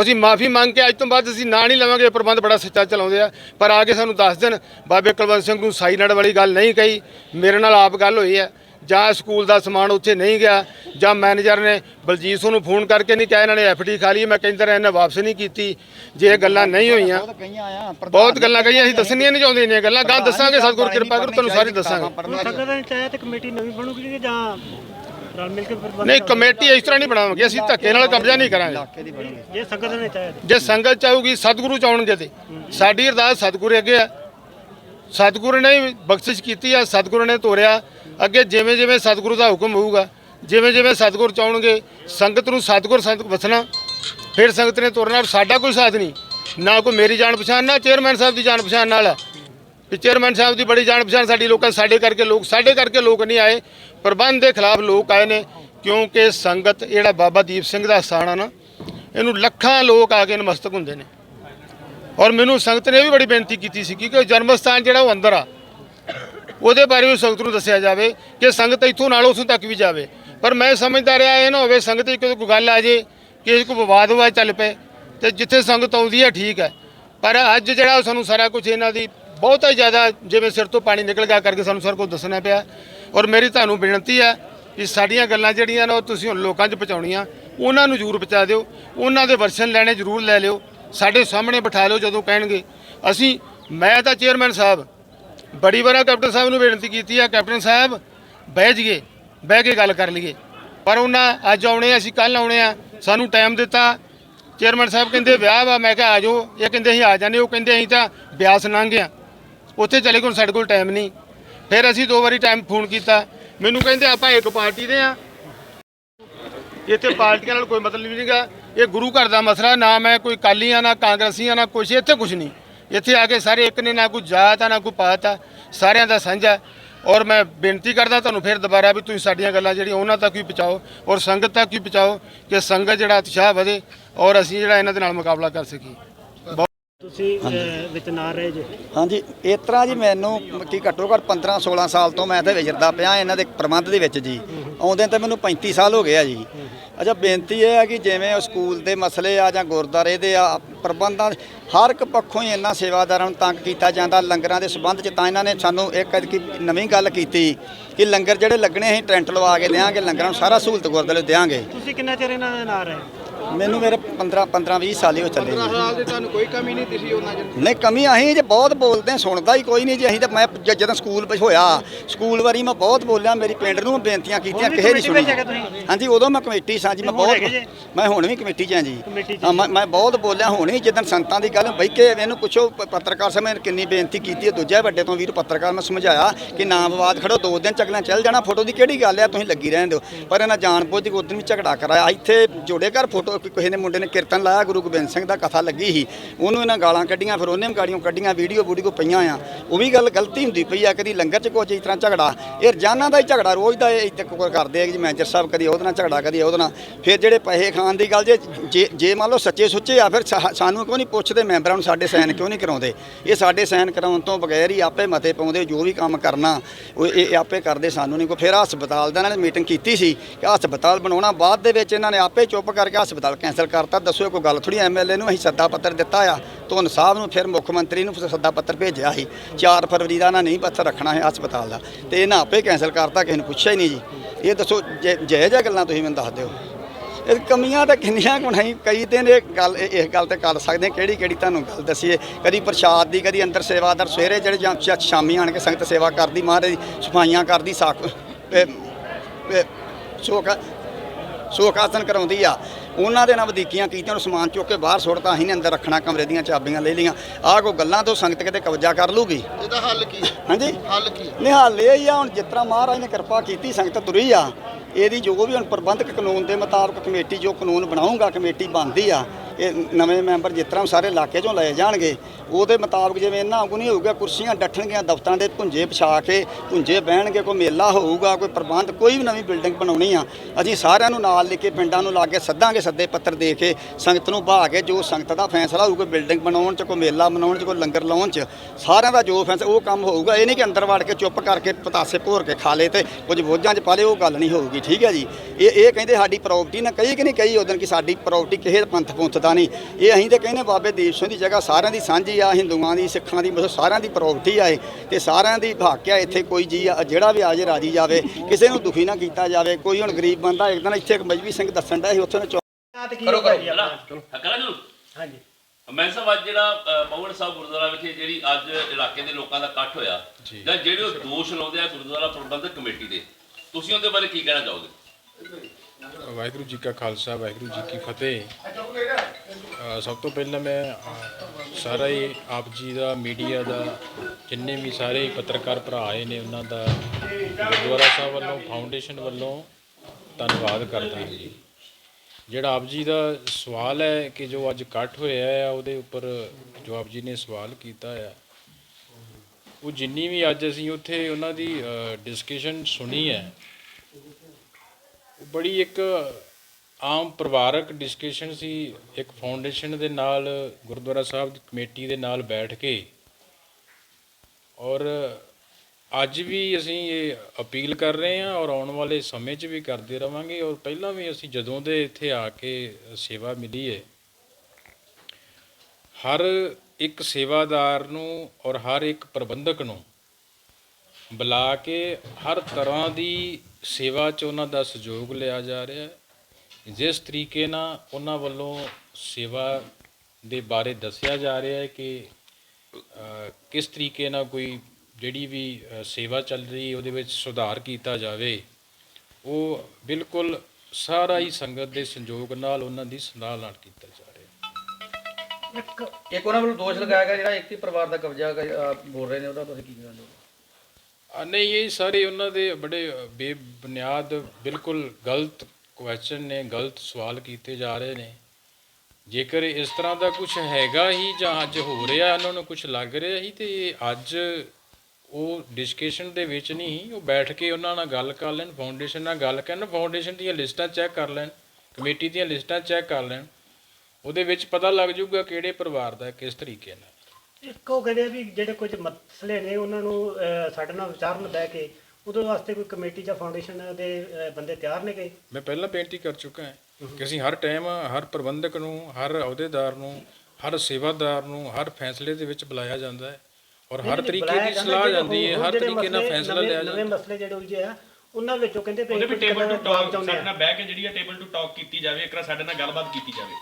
ਅਸੀਂ ਮਾਫੀ ਮੰਗ ਕੇ ਅੱਜ ਤੋਂ ਬਾਅਦ ਅਸੀਂ ਨਾਂ ਨਹੀਂ ਲਵਾਂਗੇ, ਇਹ ਪ੍ਰਬੰਧ ਬੜਾ ਸੱਚਾ ਚਲਾਉਂਦੇ ਆ। ਪਰ ਆ ਕੇ ਸਾਨੂੰ ਦੱਸ ਦੇਣ, ਬਾਬੇ ਕੁਲਵੰਤ ਸਿੰਘ ਨੂੰ ਸਾਈ ਨੜ ਵਾਲੀ ਗੱਲ ਨਹੀਂ ਕਹੀ, ਮੇਰੇ ਨਾਲ ਆਪ ਗੱਲ ਹੋਈ ਹੈ। ਜਾਂ ਸਕੂਲ ਦਾ ਸਮਾਨ ਉੱਥੇ ਨਹੀਂ ਗਿਆ, ਜਾਂ ਮੈਨੇਜਰ ਨੇ ਬਲਜੀਤ ਸਿੰਘ ਨੂੰ ਫੋਨ ਕਰਕੇ ਨਹੀਂ ਕਿਹਾ, ਇਹਨਾਂ ਨੇ ਐਫਡੀ ਖਾ ਲਈ, ਮੈਂ ਕਹਿੰਦਾ ਰਿਹਾ, ਇਹਨੇ ਵਾਪਸ ਨਹੀਂ ਕੀਤੀ। ਜੇ ਇਹ ਗੱਲਾਂ ਨਹੀਂ ਹੋਈਆਂ, ਬਹੁਤ ਗੱਲਾਂ ਕਹੀਆਂ, ਅਸੀਂ ਦੱਸਣੀਆਂ ਨਹੀਂ ਚਾਹੁੰਦੇ ਇੰਨੀਆਂ ਗੱਲਾਂ। ਗਾਂ ਦੱਸਾਂਗੇ, ਸਤਿਗੁਰ ਕਿਰਪਾ ਕਰੋ, ਤੁਹਾਨੂੰ ਸਾਰੀ ਦੱਸਾਂਗੇ।
ਹੁਣ ਚਾਹਿਆ ਤੇ ਕਮੇਟੀ ਨਵੀਂ ਬਣੂਗੀ ਜਾਂ ਰਲ ਮਿਲ ਕੇ ਪ੍ਰਬੰਧ
ਨਹੀਂ ਕਮੇਟੀ ਇਸ ਤਰ੍ਹਾਂ ਨਹੀਂ ਬਣਾਵਾਂਗੇ। ਅਸੀਂ ਧੱਕੇ ਨਾਲ ਕਬਜ਼ਾ ਨਹੀਂ ਕਰਾਂਗੇ।
ਜੇ ਸੰਗਤ ਨੇ ਚਾਹਿਆ ਤੇ।
ਜੇ ਸੰਗਤ ਚਾਹੂਗੀ ਸਤਿਗੁਰੂ ਚਾਹਣਗੇ ਤੇ। ਸਾਡੀ ਅਰਦਾਸ ਸਤਿਗੁਰੂ ਅੱਗੇ ਆ। ਸਤਿਗੁਰੂ ਨੇ ਹੀ ਬਖਸ਼ਿਸ਼ ਕੀਤੀ ਆ ਸਤਿਗੁਰੂ ਨੇ ਤੋਰਿਆ। ਅੱਗੇ ਜਿਵੇਂ ਜਿਵੇਂ ਸਤਿਗੁਰੂ ਦਾ ਹੁਕਮ ਹੋਊਗਾ ਜਿਵੇਂ ਜਿਵੇਂ ਸਤਿਗੁਰ ਚਾਹਣਗੇ ਸੰਗਤ ਨੂੰ ਸਤਿਗੁਰ ਸੰਤ ਵਸਣਾ। ਫਿਰ ਸੰਗਤ ਨੇ ਤੋਰਨਾ ਸਾਡਾ ਕੋਈ ਸਾਥ ਨਹੀਂ। ਨਾ ਕੋਈ ਮੇਰੀ ਜਾਣ ਪਛਾਣ ਨਾ ਚੇਅਰਮੈਨ ਸਾਹਿਬ ਦੀ ਜਾਣ ਪਛਾਣ ਨਾਲ। ਆ ਵੀ ਚੇਅਰਮੈਨ ਸਾਹਿਬ ਦੀ ਬੜੀ ਜਾਣ ਪਛਾਣ ਸਾਡੀ ਲੋਕਾਂ ਸਾਡੇ ਕਰਕੇ ਲੋਕ ਸਾਡੇ ਕਰਕੇ ਲੋਕ ਨਹੀਂ ਆਏ। ਪ੍ਰਬੰਧ ਦੇ ਖਿਲਾਫ ਲੋਕ ਆਏ ਨੇ, ਕਿਉਂਕਿ ਸੰਗਤ ਜਿਹੜਾ ਬਾਬਾ ਦੀਪ ਸਿੰਘ ਦਾ ਸਥਾਨ ਆ ਨਾ, ਇਹਨੂੰ ਲੱਖਾਂ ਲੋਕ ਆ ਕੇ ਨਮਸਤਕ ਹੁੰਦੇ ਨੇ। ਔਰ ਮੈਨੂੰ ਸੰਗਤ ਨੇ ਇਹ ਵੀ ਬੜੀ ਬੇਨਤੀ ਕੀਤੀ ਸੀ ਕਿ ਜਨਮ ਸਥਾਨ ਜਿਹੜਾ ਉਹ ਅੰਦਰ ਆ। ਉਹਦੇ ਬਾਰੇ ਵੀ ਸੰਗਤ ਨੂੰ ਦੱਸਿਆ ਜਾਵੇ ਕਿ ਸੰਗਤ ਇੱਥੋਂ ਨਾਲ ਉੱਥੋਂ ਤੱਕ ਵੀ ਜਾਵੇ। ਪਰ ਮੈਂ ਸਮਝਦਾ ਰਿਹਾ ਇਹ ਨਾ ਹੋਵੇ, ਸੰਗਤ ਦੀ ਕੋਈ ਗੱਲ ਆ ਜੇ, ਕਿ ਕੋਈ ਵਿਵਾਦ ਵਿਵਾਦ ਚੱਲ ਪਏ, ਤੇ ਜਿੱਥੇ ਸੰਗਤ ਆਉਂਦੀ ਹੈ ਠੀਕ ਹੈ ਪਰ ਅੱਜ ਜਿਹੜਾ ਸਾਨੂੰ ਸਾਰਾ ਕੁਝ ਇਹਨਾਂ ਦੀ ਬਹੁਤਾ ਹੀ ਜ਼ਿਆਦਾ ਜਿਵੇਂ ਸਿਰ ਤੋਂ ਪਾਣੀ ਨਿਕਲ ਗਿਆ ਕਰਕੇ ਸਾਨੂੰ ਸਰ ਕੁਝ ਦੱਸਣਾ ਪਿਆ। ਔਰ ਮੇਰੀ ਤੁਹਾਨੂੰ ਬੇਨਤੀ ਹੈ ਕਿ ਸਾਡੀਆਂ ਗੱਲਾਂ ਜਿਹੜੀਆਂ ਨੇ ਉਹ ਤੁਸੀਂ ਹੁਣ ਲੋਕਾਂ 'ਚ ਪਹੁੰਚਾਉਣੀਆਂ। ਉਹਨਾਂ ਨੂੰ ਜ਼ਰੂਰ ਪਹੁੰਚਾ ਦਿਓ। ਉਹਨਾਂ ਦੇ ਵਰਸ਼ਨ ਲੈਣੇ ਜ਼ਰੂਰ ਲੈ ਲਿਓ। ਸਾਡੇ ਸਾਹਮਣੇ ਬਿਠਾ ਲਿਓ ਜਦੋਂ ਕਹਿਣਗੇ। ਅਸੀਂ ਮੈਂ ਤਾਂ ਚੇਅਰਮੈਨ ਸਾਹਿਬ ਬੜੀ ਵਾਰ ਕੈਪਟਨ ਸਾਹਿਬ ਨੂੰ ਬੇਨਤੀ ਕੀਤੀ ਆ ਕੈਪਟਨ ਸਾਹਿਬ ਬਹਿ ਜਾਈਏ ਬਹਿ ਕੇ ਗੱਲ ਕਰ ਲਈਏ। ਪਰ ਉਹਨਾਂ ਅੱਜ ਆਉਣੇ ਆ, ਅਸੀਂ ਕੱਲ ਆਉਣੇ ਆ। ਸਾਨੂੰ ਟਾਈਮ ਦਿੱਤਾ। ਚੇਅਰਮੈਨ ਸਾਹਿਬ ਕਹਿੰਦੇ ਵਿਆਹ ਵਾ। ਮੈਂ ਕਿਹਾ ਆ ਜਾਓ। ਇਹ ਕਹਿੰਦੇ ਅਸੀਂ ਆ ਜਾਂਦੇ ਉਹ ਕਹਿੰਦੇ ਅਸੀਂ ਤਾਂ ਬਿਆਸ ਲੰਘ ਗਿਆ ਉੱਥੇ ਚਲੇ ਗਏ ਸਾਡੇ ਕੋਲ ਟਾਈਮ ਨਹੀਂ। ਫਿਰ ਅਸੀਂ ਦੋ ਵਾਰੀ ਟਾਈਮ ਫੋਨ ਕੀਤਾ। ਮੈਨੂੰ ਕਹਿੰਦੇ, ਆਪਾਂ ਇੱਕ ਪਾਰਟੀ ਦੇ ਆ। ਇੱਥੇ ਪਾਰਟੀਆਂ ਨਾਲ ਕੋਈ ਮਤਲਬ ਨਹੀਂਗਾ ਇਹ ਗੁਰੂ ਘਰ ਦਾ ਮਸਲਾ, ਨਾ ਮੈਂ ਕੋਈ ਕਾਲੀ ਨਾ ਕਾਂਗਰਸੀਆਂ, ਨਾ ਕੁਛ, ਇੱਥੇ ਕੁਛ ਨਹੀਂ। ਇੱਥੇ ਆ ਕੇ ਸਾਰੇ ਇੱਕ ਨੇ ਨਾ ਕੋਈ ਜਾਤ ਆ, ਨਾ ਕੋਈ ਪਾਤ ਆ। ਸਾਰਿਆਂ ਦਾ ਸਾਂਝਾ। ਔਰ ਮੈਂ ਬੇਨਤੀ ਕਰਦਾ ਤੁਹਾਨੂੰ ਫਿਰ ਦੁਬਾਰਾ ਵੀ ਤੁਸੀਂ ਸਾਡੀਆਂ ਗੱਲਾਂ ਜਿਹੜੀਆਂ, ਉਹਨਾਂ ਤੱਕ ਵੀ ਪਹੁੰਚਾਓ। ਔਰ ਸੰਗਤ ਤੱਕ ਵੀ ਪਹੁੰਚਾਓ ਕਿ ਸੰਗਤ ਜਿਹੜਾ ਉਤਸ਼ਾਹ ਵਧੇ ਔਰ ਅਸੀਂ ਜਿਹੜਾ ਇਹਨਾਂ ਦੇ ਨਾਲ ਮੁਕਾਬਲਾ ਕਰ ਸਕੀਏ।
ਤੁਸੀਂ ਵਿੱਚ ਨਾ ਰਹੇ ਜੇ?
ਹਾਂਜੀ ਇਸ ਤਰ੍ਹਾਂ ਜੀ ਮੈਨੂੰ ਕੀ ਘੱਟੋ ਘੱਟ 15 16 ਸਾਲ ਤੋਂ ਮੈਂ ਇੱਥੇ ਵਿਚਰਦਾ ਪਿਆ ਇਹਨਾਂ ਦੇ ਪ੍ਰਬੰਧ ਦੇ ਵਿੱਚ ਜੀ। ਆਉਂਦੇ ਤਾਂ ਮੈਨੂੰ 35 ਸਾਲ ਹੋ ਗਏ ਆ ਜੀ। ਅੱਛਾ ਬੇਨਤੀ ਇਹ ਹੈ ਕਿ ਜਿਵੇਂ ਉਹ ਸਕੂਲ ਦੇ ਮਸਲੇ ਆ ਜਾਂ ਗੁਰਦਾਰੇ ਦੇ ਆ ਪ੍ਰਬੰਧਾਂ ਹਰ ਇੱਕ ਪੱਖੋਂ ਹੀ ਇਹਨਾਂ ਸੇਵਾਦਾਰਾਂ ਨੂੰ ਤੰਗ ਕੀਤਾ ਜਾਂਦਾ ਲੰਗਰਾਂ ਦੇ ਸਬੰਧ 'ਚ ਤਾਂ ਇਹਨਾਂ ਨੇ ਸਾਨੂੰ ਇੱਕ ਐਤਕੀ ਨਵੀਂ ਗੱਲ ਕੀਤੀ ਕਿ ਲੰਗਰ ਜਿਹੜੇ ਲੱਗਣੇ ਅਸੀਂ ਟੈਂਟ ਲਵਾ ਕੇ ਦਿਆਂਗੇ ਲੰਗਰਾਂ ਨੂੰ ਸਾਰਾ ਸਹੂਲਤ ਗੁਰਦੁਆਰੇ ਦਿਆਂਗੇ
ਤੁਸੀਂ ਕਿੰਨਾ ਚਿਰ ਇਹਨਾਂ ਦੇ ਨਾਲ ਰਹੇ?
ਮੈਨੂੰ ਮੇਰੇ 15 15 20 ਸਾਲ ਹੀ ਹੋ ਚੱਲੇ ਜੀ।
ਸਾਲ ਦੇ ਤੁਹਾਨੂੰ ਕੋਈ ਕਮੀ ਨਹੀਂ ਦਿਸੀ ਉਹਨਾਂ ਚ?
ਨਹੀਂ ਕਮੀ ਅਸੀਂ ਜੇ ਬਹੁਤ ਬੋਲਦੇ ਹਾਂ, ਸੁਣਦਾ ਹੀ ਕੋਈ ਨਹੀਂ ਜੀ। ਅਸੀਂ ਤਾਂ ਮੈਂ ਜ- ਜਦੋਂ ਸਕੂਲ ਵਿੱਚ ਹੋਇਆ ਸਕੂਲ ਵਾਰੀ ਮੈਂ ਬਹੁਤ ਬੋਲਿਆ ਮੇਰੀ ਪਿੰਡ ਨੂੰ ਬੇਨਤੀਆਂ ਕੀਤੀਆਂ
ਵੀ
ਕਿਸੇ ਨਹੀਂ ਸੁਣੀ? ਹਾਂਜੀ ਉਦੋਂ ਮੈਂ ਕਮੇਟੀ ਸਾਂ ਜੀ ਮੈਂ ਬਹੁਤ? ਮੈਂ ਹੁਣ ਵੀ ਕਮੇਟੀ 'ਚ ਹਾਂ ਜੀ। ਹਾਂ, ਮੈਂ ਮੈਂ ਬਹੁਤ ਬੋਲਿਆ ਹੁਣ ਹੀ ਜਦੋਂ ਸੰਤਾਂ ਦੀ ਗੱਲ ਬਈ ਕੇ ਇਹਨੂੰ ਪੁੱਛੋ ਪ- ਪੱਤਰਕਾਰ ਸਮੇਂ ਕਿੰਨੀ ਬੇਨਤੀ ਕੀਤੀ ਹੈ। ਦੂਜੇ ਵੱਡੇ ਤੋਂ ਵੀਰ ਪੱਤਰਕਾਰ ਮੈਂ ਸਮਝਾਇਆ ਕਿ ਨਾ ਵਿਵਾਦ ਖੜੋ ਦੋ ਦਿਨ ਚੱਕਲਾਂ ਚੱਲ ਜਾਣਾ ਫੋਟੋ ਦੀ ਕਿਹੜੀ ਗੱਲ ਹੈ ਤੁਸੀਂ ਲੱਗੀ ਰਹਿਣ ਦਿਓ। ਪਰ ਇਹਨਾਂ ਜਾਣ ਬੁੱਝ ਕੇ ਉਦੋਂ ਵੀ ਝਗੜਾ ਕਰਾਇਆ। ਇੱਥੇ ਜੋੜੇ ਘਰ ਫੋਟੋ ਕਿਸੇ ਨੇ ਮੁੰਡੇ ਨੇ ਕੀਰਤਨ ਲਾਇਆ, ਗੁਰੂ ਗੋਬਿੰਦ ਸਿੰਘ ਦਾ ਕਥਾ ਲੱਗੀ ਸੀ। ਉਹਨੂੰ ਇਹਨਾਂ ਗਾਲਾਂ ਕੱਢੀਆਂ, ਫਿਰ ਉਹਨੇ ਵੀ ਗਾੜੀਆਂ ਕੱਢੀਆਂ, ਵੀਡੀਓ ਵੀਡੀਓ ਪਈਆਂ ਆ। ਉਹ ਵੀ ਗੱਲ ਗਲਤੀ ਹੁੰਦੀ ਪਈ ਆ, ਕਦੀ ਲੰਗਰ 'ਚ ਕੁਝ ਇਸ ਤਰ੍ਹਾਂ ਝਗੜਾ। ਇਹ ਰੋਜ਼ਾਨਾ ਦਾ ਹੀ ਝਗੜਾ, ਰੋਜ਼ ਦਾ ਇਹ ਇੱਥੇ ਕਰਦੇ ਆ ਕਿ ਜੀ ਮੈਨੇਜਰ ਸਾਹਿਬ ਕਦੀ ਉਹਦੇ ਨਾਲ ਝਗੜਾ, ਕਦੀ ਉਹਦੇ ਨਾਲ। ਫਿਰ ਜਿਹੜੇ ਪੈਸੇ ਖਾਣ ਦੀ ਗੱਲ ਜੇ ਜੇ ਜੇ ਮੰਨ ਲਓ ਸੱਚੇ ਸੁੱਚੇ ਆ, ਫਿਰ ਸਾ- ਸਾਨੂੰ ਕਿਉਂ ਨਹੀਂ ਪੁੱਛਦੇ ਮੈਂਬਰਾਂ ਨੂੰ ਸਾਡੇ ਸਾਈਨ ਕਿਉਂ ਨਹੀਂ ਕਰਾਉਂਦੇ? ਇਹ ਸਾਡੇ ਸਾਈਨ ਕਰਾਉਣ ਤੋਂ ਬਗੈਰ ਹੀ ਆਪੇ ਮਤੇ ਪਾਉਂਦੇ, ਜੋ ਵੀ ਕੰਮ ਕਰਨਾ, ਉਹ ਇਹ ਇਹ ਆਪੇ ਕਰਦੇ, ਸਾਨੂੰ ਨਹੀਂ ਕੋਈ ਫਿਰ ਹਸਪਤਾਲ ਦਾ ਇਹਨਾਂ ਨੇ ਮੀਟਿੰਗ ਕੀਤੀ ਸੀ ਕਿ ਹਸਪਤਾਲ ਬਣਾਉਣਾ, ਬਾਅਦ ਦੇ ਵਿੱਚ ਇਹਨਾਂ ਨੇ ਆਪੇ ਚੁੱਪ ਕਰਕੇ ਹਸਪਤਾਲ ਕੈਂਸਲ ਕਰਤਾ। ਦੱਸੋ ਕੋਈ ਗੱਲ ਥੋੜੀ ਐਮਐਲਏ ਨੂੰ ਅਸੀਂ ਸੱਦਾ ਪੱਤਰ ਦਿੱਤਾ ਆ। ਧੁੰਨ ਸਾਹਿਬ ਨੂੰ ਫਿਰ ਮੁੱਖ ਮੰਤਰੀ ਨੂੰ ਸੱਦਾ ਪੱਤਰ ਭੇਜਿਆ ਸੀ। 4 ਫਰਵਰੀ ਦਾ ਇਹਨਾਂ ਨਹੀਂ ਪੱਤਰ ਰੱਖਣਾ ਹੈ ਹਸਪਤਾਲ ਦਾ। ਤੇ ਇਹਨਾਂ ਆਪੇ ਕੈਂਸਲ ਕਰਤਾ, ਕਿਸੇ ਨੂੰ ਪੁੱਛਿਆ ਹੀ ਨਹੀਂ ਜੀ। ਇਹ ਦੱਸੋ, ਜੇ ਜਿਹੇ ਜਿਹਾ ਗੱਲਾਂ ਤੁਸੀਂ ਮੈਨੂੰ ਦੱਸ ਦਿਓ। ਇਹ ਕਮੀਆਂ ਤਾਂ ਕਿੰਨੀਆਂ ਕੁ ਨਹੀਂ ਕਈ ਦਿਨ ਇਹ ਗੱਲ, ਇਹ- ਇਸ ਗੱਲ ਤੇ ਕਰ ਸਕਦੇ ਹਾਂ ਕਿਹੜੀ ਕਿਹੜੀ ਤੁਹਾਨੂੰ ਗੱਲ ਦੱਸੀਏ। ਕਦੀ ਪ੍ਰਸ਼ਾਦ ਦੀ, ਕਦੀ ਅੰਦਰ ਸੇਵਾਦਾਰ ਸਵੇਰੇ ਜਿਹੜੇ ਜਾਂ ਸ਼ਾਮੀ ਆਣ ਕੇ ਸੰਗਤ ਸੇਵਾ ਕਰਦੀ, ਮਹਾਰਾਜ ਦੀ ਸਫਾਈਆਂ ਕਰਦੀ, ਸਾਕ ਸੋਕ ਸੋਕ ਆਸਨ ਕਰਾਉਂਦੀ ਆ। ਉਹਨਾਂ ਦੇ ਨਾਲ ਵਧੀਕੀਆਂ ਕੀਤੀਆਂ ਨੂੰ ਸਮਾਨ ਚੁੱਕ ਕੇ ਬਾਹਰ ਸੁੱਟਤਾ ਅਸੀਂ ਨੇ ਅੰਦਰ ਰੱਖਣਾ ਕਮਰੇ ਦੀਆਂ ਚਾਬੀਆਂ ਲੈ ਲਈਆਂ ਆਹ ਕੋਈ ਗੱਲਾਂ ਤੋਂ ਸੰਗਤ ਕਿਤੇ ਕਬਜ਼ਾ ਕਰ ਲੂਗੀ
ਇਹਦਾ ਹੱਲ ਕੀ ਹੈ?
ਹਾਂਜੀ
ਹੱਲ ਕੀ ਹੈ?
ਨਿਹਾਲ ਇਹ ਹੀ ਆ ਹੁਣ ਜਿਸ ਤਰ੍ਹਾਂ ਮਹਾਰਾਜ ਨੇ ਕਿਰਪਾ ਕੀਤੀ ਸੰਗਤ ਤੁਰੀ ਆ ਇਹਦੀ ਜੋ ਵੀ ਹੁਣ ਪ੍ਰਬੰਧਕ ਕਾਨੂੰਨ ਦੇ ਮੁਤਾਬਕ ਕਮੇਟੀ ਜੋ ਕਾਨੂੰਨ ਬਣਾਊਗਾ ਕਮੇਟੀ ਬਣਦੀ ਆ ਇਹ ਨਵੇਂ ਮੈਂਬਰ ਜਿਸ ਤਰ੍ਹਾਂ ਸਾਰੇ ਇਲਾਕੇ ਚੋਂ ਲਏ ਜਾਣਗੇ, ਉਹਦੇ ਮੁਤਾਬਕ ਜਿਵੇਂ ਇਹਨਾਂ ਵਾਂਗੂ ਨਹੀਂ ਹੋਊਗਾ, ਕੁਰਸੀਆਂ ਡੱਠਣਗੀਆਂ, ਦਫ਼ਤਰਾਂ ਦੇ ਭੁੰਜੇ ਪਛਾ ਕੇ ਭੁੰਜੇ ਬਹਿਣਗੇ, ਕੋਈ ਮੇਲਾ ਹੋਊਗਾ, ਕੋਈ ਪ੍ਰਬੰਧ, ਕੋਈ ਵੀ ਨਵੀਂ ਬਿਲਡਿੰਗ ਬਣਾਉਣੀ ਆ, ਅਸੀਂ ਸਾਰਿਆਂ ਨੂੰ ਨਾਲ ਲੈ ਕੇ ਪਿੰਡਾਂ ਨੂੰ ਲਾ ਕੇ ਸੱਦਾਂਗੇ, ਸੱਦੇ ਪੱਤਰ ਦੇ ਕੇ ਸੰਗਤ ਨੂੰ ਬਹਾ ਕੇ ਜੋ ਸੰਗਤ ਦਾ ਫੈਸਲਾ ਹੋਊਗਾ, ਬਿਲਡਿੰਗ ਬਣਾਉਣ ਚ, ਕੋਈ ਮੇਲਾ ਬਣਾਉਣ ਚ, ਕੋਈ ਲੰਗਰ ਲਾਉਣ ਚ, ਸਾਰਿਆਂ ਦਾ ਜੋ ਫੈਸਲਾ ਉਹ ਕੰਮ ਹੋਊਗਾ, ਇਹ ਨਹੀਂ ਕਿ ਅੰਦਰ ਵੜ ਕੇ ਚੁੱਪ ਕਰਕੇ ਪਤਾਸੇ ਭੋਰ ਕੇ ਖਾ ਲੇ ਤੇ ਕੁਝ ਬੋਝਾਂ ਚ ਪਾ ਲੇ ਉਹ ਗੱਲ ਨਹੀਂ ਹੋਊਗੀ, ਠੀਕ ਹੈ ਜੀ? ਇਹ ਇਹ ਕਹਿੰਦੇ ਸਾਡੀ ਪ੍ਰਾਪਰਟੀ ਨਾ, ਕਹੀ ਕਿ ਨਹੀਂ ਕਹੀ, ਉਦੋਂ ਕਿ ਸਾਡੀ ਪ੍ਰਾਪਰਟੀ ਕਿਸੇ ਪੰਥ ਪੁੰਥ ਪਤਾ ਨਹੀਂ। ਇਹ ਅਸੀਂ ਤੇ ਕਹਿੰਦੇ ਬਾਬੇ ਦੀਪ ਸਿੰਘ ਦੀ ਜਗ੍ਹਾ ਸਾਰਿਆਂ ਦੀ ਸਾਂਝੀ ਆ ਹਿੰਦੂਆਂ ਦੀ ਸਿੱਖਾਂ ਦੀ ਮਤਲਬ ਸਾਰਿਆਂ ਦੀ ਪ੍ਰਾਪਰਟੀ ਆ ਇਹ। ਤੇ ਸਾਰਿਆਂ ਦੀ ਹੱਕ ਆ ਇੱਥੇ ਕੋਈ ਜੀ ਆ- ਜਿਹੜਾ ਵੀ ਆ ਜੇ ਰਾਜੀ ਜਾਵੇ ਕਿਸੇ ਨੂੰ ਦੁਖੀ ਨਾ ਕੀਤਾ ਜਾਵੇ। ਕੋਈ ਹੁਣ ਗਰੀਬ ਬੰਦਾ ਇੱਕ ਦਿਨ ਇੱਥੇ ਇੱਕ ਮਜਬੀ ਸਿੰਘ ਦੱਸਣ ਦਾ ਸੀ ਉੱਥੇ ਨੇ?
ਕਰਾਂ ਜੂ
ਹਾਂਜੀ।
ਮੈਂ ਸਾਹਿਬ ਅੱਜ ਜਿਹੜਾ ਪਵਨ ਸਾਹਿਬ ਗੁਰਦੁਆਰਾ ਵਿਖੇ ਜਿਹੜੀ ਅੱਜ ਇਲਾਕੇ ਦੇ ਲੋਕਾਂ ਦਾ ਇਕੱਠ ਹੋਇਆ ਜਾਂ ਜਿਹੜੇ ਉਹ ਦੋਸ਼ ਲਾਉਂਦੇ ਆ ਗੁਰਦੁਆਰਾ ਪ੍ਰਬੰਧਕ ਕਮੇਟੀ ਦੇ ਤੁਸੀਂ ਉਹਦੇ ਬਾਰੇ ਕੀ ਕਹਿਣਾ ਚਾਹੋਗੇ?
ਵਾਹਿਗੁਰੂ ਜੀ ਕਾ ਖਾਲਸਾ ਵਾਹਿਗੁਰੂ ਜੀ ਕੀ ਫਤਿਹ। ਸਭ ਤੋਂ ਪਹਿਲਾਂ ਮੈਂ ਸਾਰਾ ਹੀ ਆਪ ਜੀ ਦਾ, ਮੀਡੀਆ ਦਾ, ਜਿੰਨੇ ਵੀ ਸਾਰੇ ਪੱਤਰਕਾਰ ਭਰਾ ਆਏ ਨੇ, ਉਹਨਾਂ ਦਾ ਗੁਰਦੁਆਰਾ ਸਾਹਿਬ ਵੱਲੋਂ ਫਾਊਂਡੇਸ਼ਨ ਵੱਲੋਂ ਧੰਨਵਾਦ ਕਰਦਾ ਹਾਂ ਜੀ। ਜਿਹੜਾ ਆਪ ਜੀ ਦਾ ਸਵਾਲ ਹੈ ਕਿ ਜੋ ਅੱਜ ਇਕੱਠ ਹੋਇਆ ਹੈ ਉਹਦੇ ਉੱਪਰ ਜੋ ਆਪ ਜੀ ਨੇ ਸਵਾਲ ਕੀਤਾ ਹੈ ਉਹ ਜਿੰਨੀ ਵੀ ਅੱਜ ਅਸੀਂ ਉੱਥੇ ਉਹਨਾਂ ਦੀ ਡਿਸਕਸ਼ਨ ਸੁਣੀ ਹੈ, ਉਹ ਬੜੀ ਇੱਕ ਆਮ ਪਰਿਵਾਰਕ ਡਿਸਕਸ਼ਨ ਸੀ। ਇੱਕ ਫਾਊਂਡੇਸ਼ਨ ਦੇ ਨਾਲ, ਗੁਰਦੁਆਰਾ ਸਾਹਿਬ ਦੀ ਕਮੇਟੀ ਦੇ ਨਾਲ ਬੈਠ ਕੇ। ਔਰ ਅੱਜ ਵੀ ਅਸੀਂ ਇਹ ਅਪੀਲ ਕਰ ਰਹੇ ਹਾਂ ਔਰ ਆਉਣ ਵਾਲੇ ਸਮੇਂ 'ਚ ਵੀ ਕਰਦੇ ਰਵਾਂਗੇ। ਔਰ ਪਹਿਲਾਂ ਵੀ ਅਸੀਂ ਜਦੋਂ ਦੇ ਇੱਥੇ ਆ ਕੇ ਸੇਵਾ ਮਿਲੀ ਹੈ ਹਰ ਇੱਕ ਸੇਵਾਦਾਰ ਨੂੰ ਔਰ ਹਰ ਇੱਕ ਪ੍ਰਬੰਧਕ ਨੂੰ ਬੁਲਾ ਕੇ ਹਰ ਤਰ੍ਹਾਂ ਦੀ ਸੇਵਾ 'ਚ ਉਹਨਾਂ ਦਾ ਸਹਿਯੋਗ ਲਿਆ ਜਾ ਰਿਹਾ। ਹੈ ਜਿਸ ਤਰੀਕੇ ਨਾਲ ਉਹਨਾਂ ਵੱਲੋਂ ਸੇਵਾ ਦੇ ਬਾਰੇ ਦੱਸਿਆ ਜਾ ਰਿਹਾ ਹੈ ਕਿ ਕਿਸ ਤਰੀਕੇ ਨਾਲ ਕੋਈ ਜਿਹੜੀ ਵੀ ਸੇਵਾ ਚੱਲ ਰਹੀ ਹੈ ਉਹਦੇ ਵਿੱਚ ਸੁਧਾਰ ਕੀਤਾ ਜਾਵੇ ਉਹ ਬਿਲਕੁਲ ਸਾਰਾ ਹੀ ਸੰਗਤ ਦੇ ਸੰਯੋਗ ਨਾਲ ਉਹਨਾਂ ਦੀ ਸਲਾਹ ਨਾਲ ਕੀਤਾ ਜਾ ਰਿਹਾ ਹੈ।
ਇੱਕ ਉਹਨਾਂ ਵੱਲੋਂ ਦੋਸ਼ ਲਗਾਇਆ ਗਿਆ ਜਿਹੜਾ ਇੱਕ ਹੀ ਪਰਿਵਾਰ ਦਾ ਕਬਜ਼ਾ ਬੋਲ ਰਹੇ ਨੇ ਉਹਦਾ ਤੁਸੀਂ ਕੀ ਕਹਿਣਾ ਚਾਹੋਗੇ?
ਆ ਨਹੀਂ ਇਹ ਸਾਰੇ ਉਹਨਾਂ ਦੇ ਬੜੇ ਬੇਬੁਨਿਆਦ ਬਿਲਕੁਲ ਗਲਤ ਕੁਐਸਚਨ ਨੇ, ਗਲਤ ਸਵਾਲ ਕੀਤੇ ਜਾ ਰਹੇ ਨੇ। ਜੇਕਰ ਇਸ ਤਰ੍ਹਾਂ ਦਾ ਕੁਝ ਹੈਗਾ ਹੀ ਜਾਂ ਅੱਜ ਹੋ ਰਿਹਾ ਉਹਨਾਂ ਨੂੰ ਕੁਝ ਲੱਗ ਰਿਹਾ ਹੀ, ਤੇ ਅੱਜ ਉਹ ਡਿਸਕਸ਼ਨ ਦੇ ਵਿੱਚ ਨਹੀਂ, ਉਹ ਬੈਠ ਕੇ ਉਹਨਾਂ ਨਾਲ ਗੱਲ ਕਰ ਲੈਣ ਫਾਊਂਡੇਸ਼ਨ ਨਾਲ ਗੱਲ ਕਰਨ ਫਾਊਂਡੇਸ਼ਨ ਦੀਆਂ ਲਿਸਟਾਂ ਚੈੱਕ ਕਰ ਲੈਣ, ਕਮੇਟੀ ਦੀਆਂ ਲਿਸਟਾਂ ਚੈੱਕ ਕਰ ਲੈਣ। ਉਹਦੇ ਵਿੱਚ ਪਤਾ ਲੱਗ ਜਾਊਗਾ ਕਿਹੜੇ ਪਰਿਵਾਰ ਦਾ ਕਿਸ ਤਰੀਕੇ ਨਾਲ।
ਇੱਕ ਕਹਿੰਦੇ ਵੀ ਜਿਹੜੇ ਕੁਝ ਮਸਲੇ ਨੇ, ਉਹਨਾਂ ਨੂੰ ਸਾਡੇ ਨਾਲ ਵਿਚਾਰਨ ਬਹਿ ਕੇ ਉਹਦੇ ਵਾਸਤੇ ਕੋਈ ਕਮੇਟੀ ਜਾਂ ਫਾਊਂਡੇਸ਼ਨ ਦੇ ਅਹ, ਬੰਦੇ ਤਿਆਰ ਨੇ ਗਏ
ਮੈਂ ਪਹਿਲਾਂ ਬੇਨਤੀ ਕਰ ਚੁੱਕਾ ਹਾਂ ਕਿ ਅਸੀਂ ਹਰ ਟਾਈਮ ਹਰ ਪ੍ਰਬੰਧਕ ਨੂੰ ਹਰ ਅਹੁਦੇਦਾਰ ਨੂੰ ਹਰ ਸੇਵਾਦਾਰ ਨੂੰ ਹਰ ਫੈਸਲੇ ਦੇ ਵਿੱਚ ਬੁਲਾਇਆ ਜਾਂਦਾ ਹੈ ਔਰ ਹਰ ਤਰੀਕੇ ਦੀ ਸਲਾਹ ਜਾਂਦੀ ਹੈ ਹਰ ਤਰੀਕੇ ਨਾਲ ਫੈਸਲਾ ਲਿਆ
ਨਵੇਂ
ਜਾਂਦਾ
ਮਸਲੇ ਜਿਹੜੇ ਉਲਝੇ ਆ ਉਹਨਾਂ ਵਿੱਚੋਂ ਕਹਿੰਦੇ
ਉਹਦੇ ਵੀ ਟੇਬਲ ਟੂ ਟਾਕ
ਚਾਹੁੰਦੇ
ਸਾਡੇ
ਆ
ਨਾਲ ਬਹਿ ਕੇ ਜਿਹੜੀ ਆ ਟੇਬਲ ਟੂ ਟਾਕ ਕੀਤੀ ਜਾਵੇ ਇੱਕ ਵਾਰ ਸਾਡੇ ਨਾਲ ਗੱਲਬਾਤ ਕੀਤੀ ਜਾਵੇ।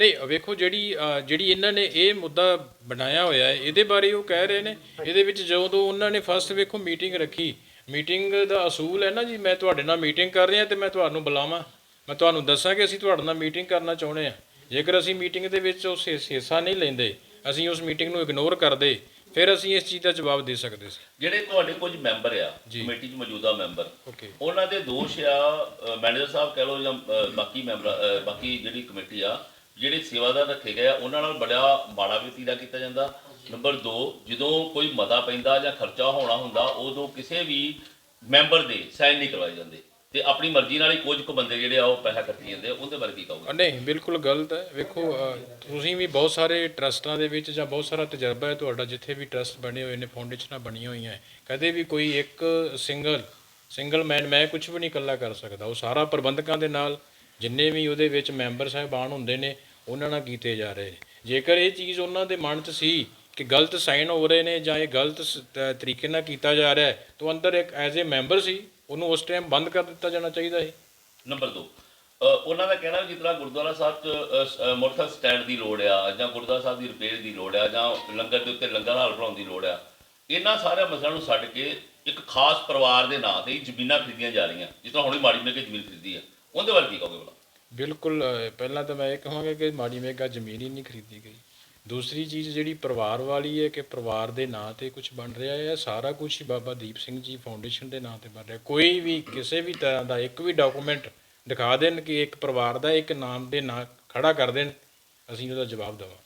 ਨਹੀਂ ਵੇਖੋ ਜਿਹੜੀ ਅ, ਜਿਹੜੀ ਇਹਨਾਂ ਨੇ ਇਹ ਮੁੱਦਾ ਬਣਾਇਆ ਹੋਇਆ ਹੈ ਇਹਦੇ ਬਾਰੇ ਉਹ ਕਹਿ ਰਹੇ ਨੇ ਇਹਦੇ ਵਿੱਚ ਜਦੋਂ ਉਹਨਾਂ ਨੇ ਫਸਟ ਵੇਖੋ ਮੀਟਿੰਗ ਰੱਖੀ ਮੀਟਿੰਗ ਦਾ ਅਸੂਲ ਹੈ ਨਾ ਜੀ ਮੈਂ ਤੁਹਾਡੇ ਨਾਲ ਮੀਟਿੰਗ ਕਰ ਰਿਹਾ ਤੇ ਮੈਂ ਤੁਹਾਨੂੰ ਬੁਲਾਵਾਂ। ਮੈਂ ਤੁਹਾਨੂੰ ਦੱਸਾਂ ਕਿ ਅਸੀਂ ਤੁਹਾਡੇ ਨਾਲ ਮੀਟਿੰਗ ਕਰਨਾ ਚਾਹੁੰਦੇ ਹਾਂ। ਜੇਕਰ ਅਸੀਂ ਮੀਟਿੰਗ ਦੇ ਵਿੱਚ ਉਸ ਹਿੱਸ- ਨਹੀਂ ਲੈਂਦੇ ਅਸੀਂ ਉਸ ਮੀਟਿੰਗ ਨੂੰ ਇਗਨੋਰ ਕਰਦੇ ਫਿਰ ਅਸੀਂ ਇਸ ਚੀਜ਼ ਦਾ ਜਵਾਬ ਦੇ ਸਕਦੇ ਸੀ।
ਜਿਹੜੇ ਤੁਹਾਡੇ ਕੁਝ ਮੈਂਬਰ ਆ ਕਮੇਟੀ 'ਚ ਮੌਜੂਦਾ ਮੈਂਬਰ
ਓਕੇ
ਉਹਨਾਂ ਦੇ ਦੋਸ਼ ਆ ਮੈਨੇਜਰ ਸਾਹਿਬ ਕਹਿ ਲਓ ਜਾਂ ਬਾਕੀ ਮੈਂਬਰ ਬਾਕੀ ਜਿਹੜੀ ਕਮੇਟੀ ਆ ਜਿਹੜੇ ਸੇਵਾਦਾਰ ਰੱਖੇ ਗਏ ਆ ਉਹਨਾਂ ਨਾਲ ਬੜਾ ਮਾੜਾ ਵਤੀਰਾ ਕੀਤਾ ਜਾਂਦਾ। ਨੰਬਰ 2 ਜਦੋਂ ਕੋਈ ਮਤਾ ਪੈਂਦਾ ਜਾਂ ਖਰਚਾ ਹੋਣਾ ਹੁੰਦਾ, ਉਦੋਂ ਕਿਸੇ ਵੀ ਮੈਂਬਰ ਦੇ ਸਾਈਨ ਨਹੀਂ ਕਰਵਾਏ ਜਾਂਦੇ। ਤੇ ਆਪਣੀ ਮਰਜ਼ੀ ਨਾਲ ਹੀ ਕੁਝ ਕੁ ਬੰਦੇ ਜਿਹੜੇ ਆ, ਉਹ ਪੈਸਾ ਕੱਟੀ ਜਾਂਦੇ ਆ, ਉਹਦੇ ਬਾਰੇ ਕੀ ਕਹੋਗੇ?
ਨਹੀਂ, ਬਿਲਕੁਲ ਗਲਤ ਹੈ। ਵੇਖੋ ਤੁਸੀਂ ਵੀ ਬਹੁਤ ਸਾਰੇ ਟਰਸਟਾਂ ਦੇ ਵਿੱਚ ਜਾਂ ਬਹੁਤ ਸਾਰਾ ਤਜਰਬਾ ਹੈ ਤੁਹਾਡਾ, ਜਿੱਥੇ ਵੀ ਟਰਸਟ ਬਣੇ ਹੋਏ ਨੇ, ਫਾਊਂਡੇਸ਼ਨਾਂ ਬਣੀਆਂ ਹੋਈਆਂ ਕਦੇ ਵੀ ਕੋਈ ਇੱਕ ਸਿੰਗਲ ਸਿੰਗਲ ਮੈਨ, ਮੈਂ ਕੁਝ ਵੀ ਨਹੀਂ ਇਕੱਲਾ ਕਰ ਸਕਦਾ। ਉਹ ਸਾਰਾ ਪ੍ਰਬੰਧਕਾਂ ਦੇ ਨਾਲ, ਜਿੰਨੇ ਵੀ ਉਹਦੇ ਵਿੱਚ ਮੈਂਬਰ ਸਾਹਿਬਾਨ ਹੁੰਦੇ ਨੇ, ਉਹਨਾਂ ਨਾਲ ਕੀਤੇ ਜਾ ਰਹੇ ਨੇ। ਜੇਕਰ ਇਹ ਚੀਜ਼ ਉਹਨਾਂ ਦੇ ਮਨ 'ਚ ਸੀ ਕਿ ਗਲਤ ਸਾਈਨ ਹੋ ਰਹੇ ਨੇ ਜਾਂ ਇਹ ਗਲਤ ਤਰੀਕੇ ਨਾਲ ਕੀਤਾ ਜਾ ਰਿਹਾ ਹੈ ਤਾਂ ਅੰਦਰ ਇੱਕ ਐਜ਼ ਅ ਮੈਂਬਰ ਸੀ ਉਹਨੂੰ ਉਸ ਟਾਈਮ ਬੰਦ ਕਰ ਦਿੱਤਾ ਜਾਣਾ ਚਾਹੀਦਾ ਸੀ।
ਨੰਬਰ 2 ਉਹਨਾਂ ਦਾ ਕਹਿਣਾ ਵੀ ਜਿਸ ਤਰ੍ਹਾਂ ਗੁਰਦੁਆਰਾ ਸਾਹਿਬ 'ਚ ਮੋਟਰਸਾਈਕਲ ਸਟੈਂਡ ਦੀ ਲੋੜ ਆ ਜਾਂ ਗੁਰਦੁਆਰਾ ਸਾਹਿਬ ਦੀ ਰਿਪੇਅਰ ਦੀ ਲੋੜ ਆ ਜਾਂ ਲੰਗਰ ਦੇ ਉੱਤੇ ਲੰਗਰ ਹਾਲ ਬਣਾਉਣ ਦੀ ਲੋੜ ਆ ਇਹਨਾਂ ਸਾਰੇ ਮਸਲਿਆਂ ਨੂੰ ਛੱਡ ਕੇ ਇੱਕ ਖਾਸ ਪਰਿਵਾਰ ਦੇ ਨਾਂ ਤੇ ਜ਼ਮੀਨਾਂ ਖਰੀਦੀਆਂ ਜਾ ਰਹੀਆਂ ਜਿਸ ਤਰ੍ਹਾਂ ਹੁਣੇ ਮਾੜੀ ਮੇਕੇ ਜ਼ਮੀਨ ਖਰੀਦੀ ਆ। ਉਹਦੇ ਬਾਰੇ ਕੀ ਕਹੋਗੇ ਭਲਾ?
ਬਿਲਕੁਲ ਪਹਿਲਾਂ ਤਾਂ ਮੈਂ ਇਹ ਕਹਾਂਗਾ ਕਿ ਮਾੜੀ ਮੇਗਾ ਜ਼ਮੀਨ ਹੀ ਨਹੀਂ ਖਰੀਦੀ ਗਈ। ਦੂਸਰੀ ਚੀਜ਼ ਜਿਹੜੀ ਪਰਿਵਾਰ ਵਾਲੀ ਹੈ ਕਿ ਪਰਿਵਾਰ ਦੇ ਨਾਂ ਤੇ ਕੁਝ ਬਣ ਰਿਹਾ ਹੈ ਸਾਰਾ ਕੁਝ ਹੀ ਬਾਬਾ ਦੀਪ ਸਿੰਘ ਜੀ ਫਾਊਂਡੇਸ਼ਨ ਦੇ ਨਾਂ ਤੇ ਬਣ ਰਿਹਾ ਕੋਈ ਵੀ ਕਿਸੇ ਵੀ ਤਰ੍ਹਾਂ ਦਾ ਇੱਕ ਵੀ ਡਾਕੂਮੈਂਟ ਦਿਖਾ ਦੇਣ ਕਿ ਇੱਕ ਪਰਿਵਾਰ ਦਾ ਇੱਕ ਨਾਮ ਦੇ ਨਾਂ ਖੜਾ ਕਰ ਦੇਣ, ਅਸੀਂ ਉਹਦਾ ਜਵਾਬ ਦੇਵਾਂ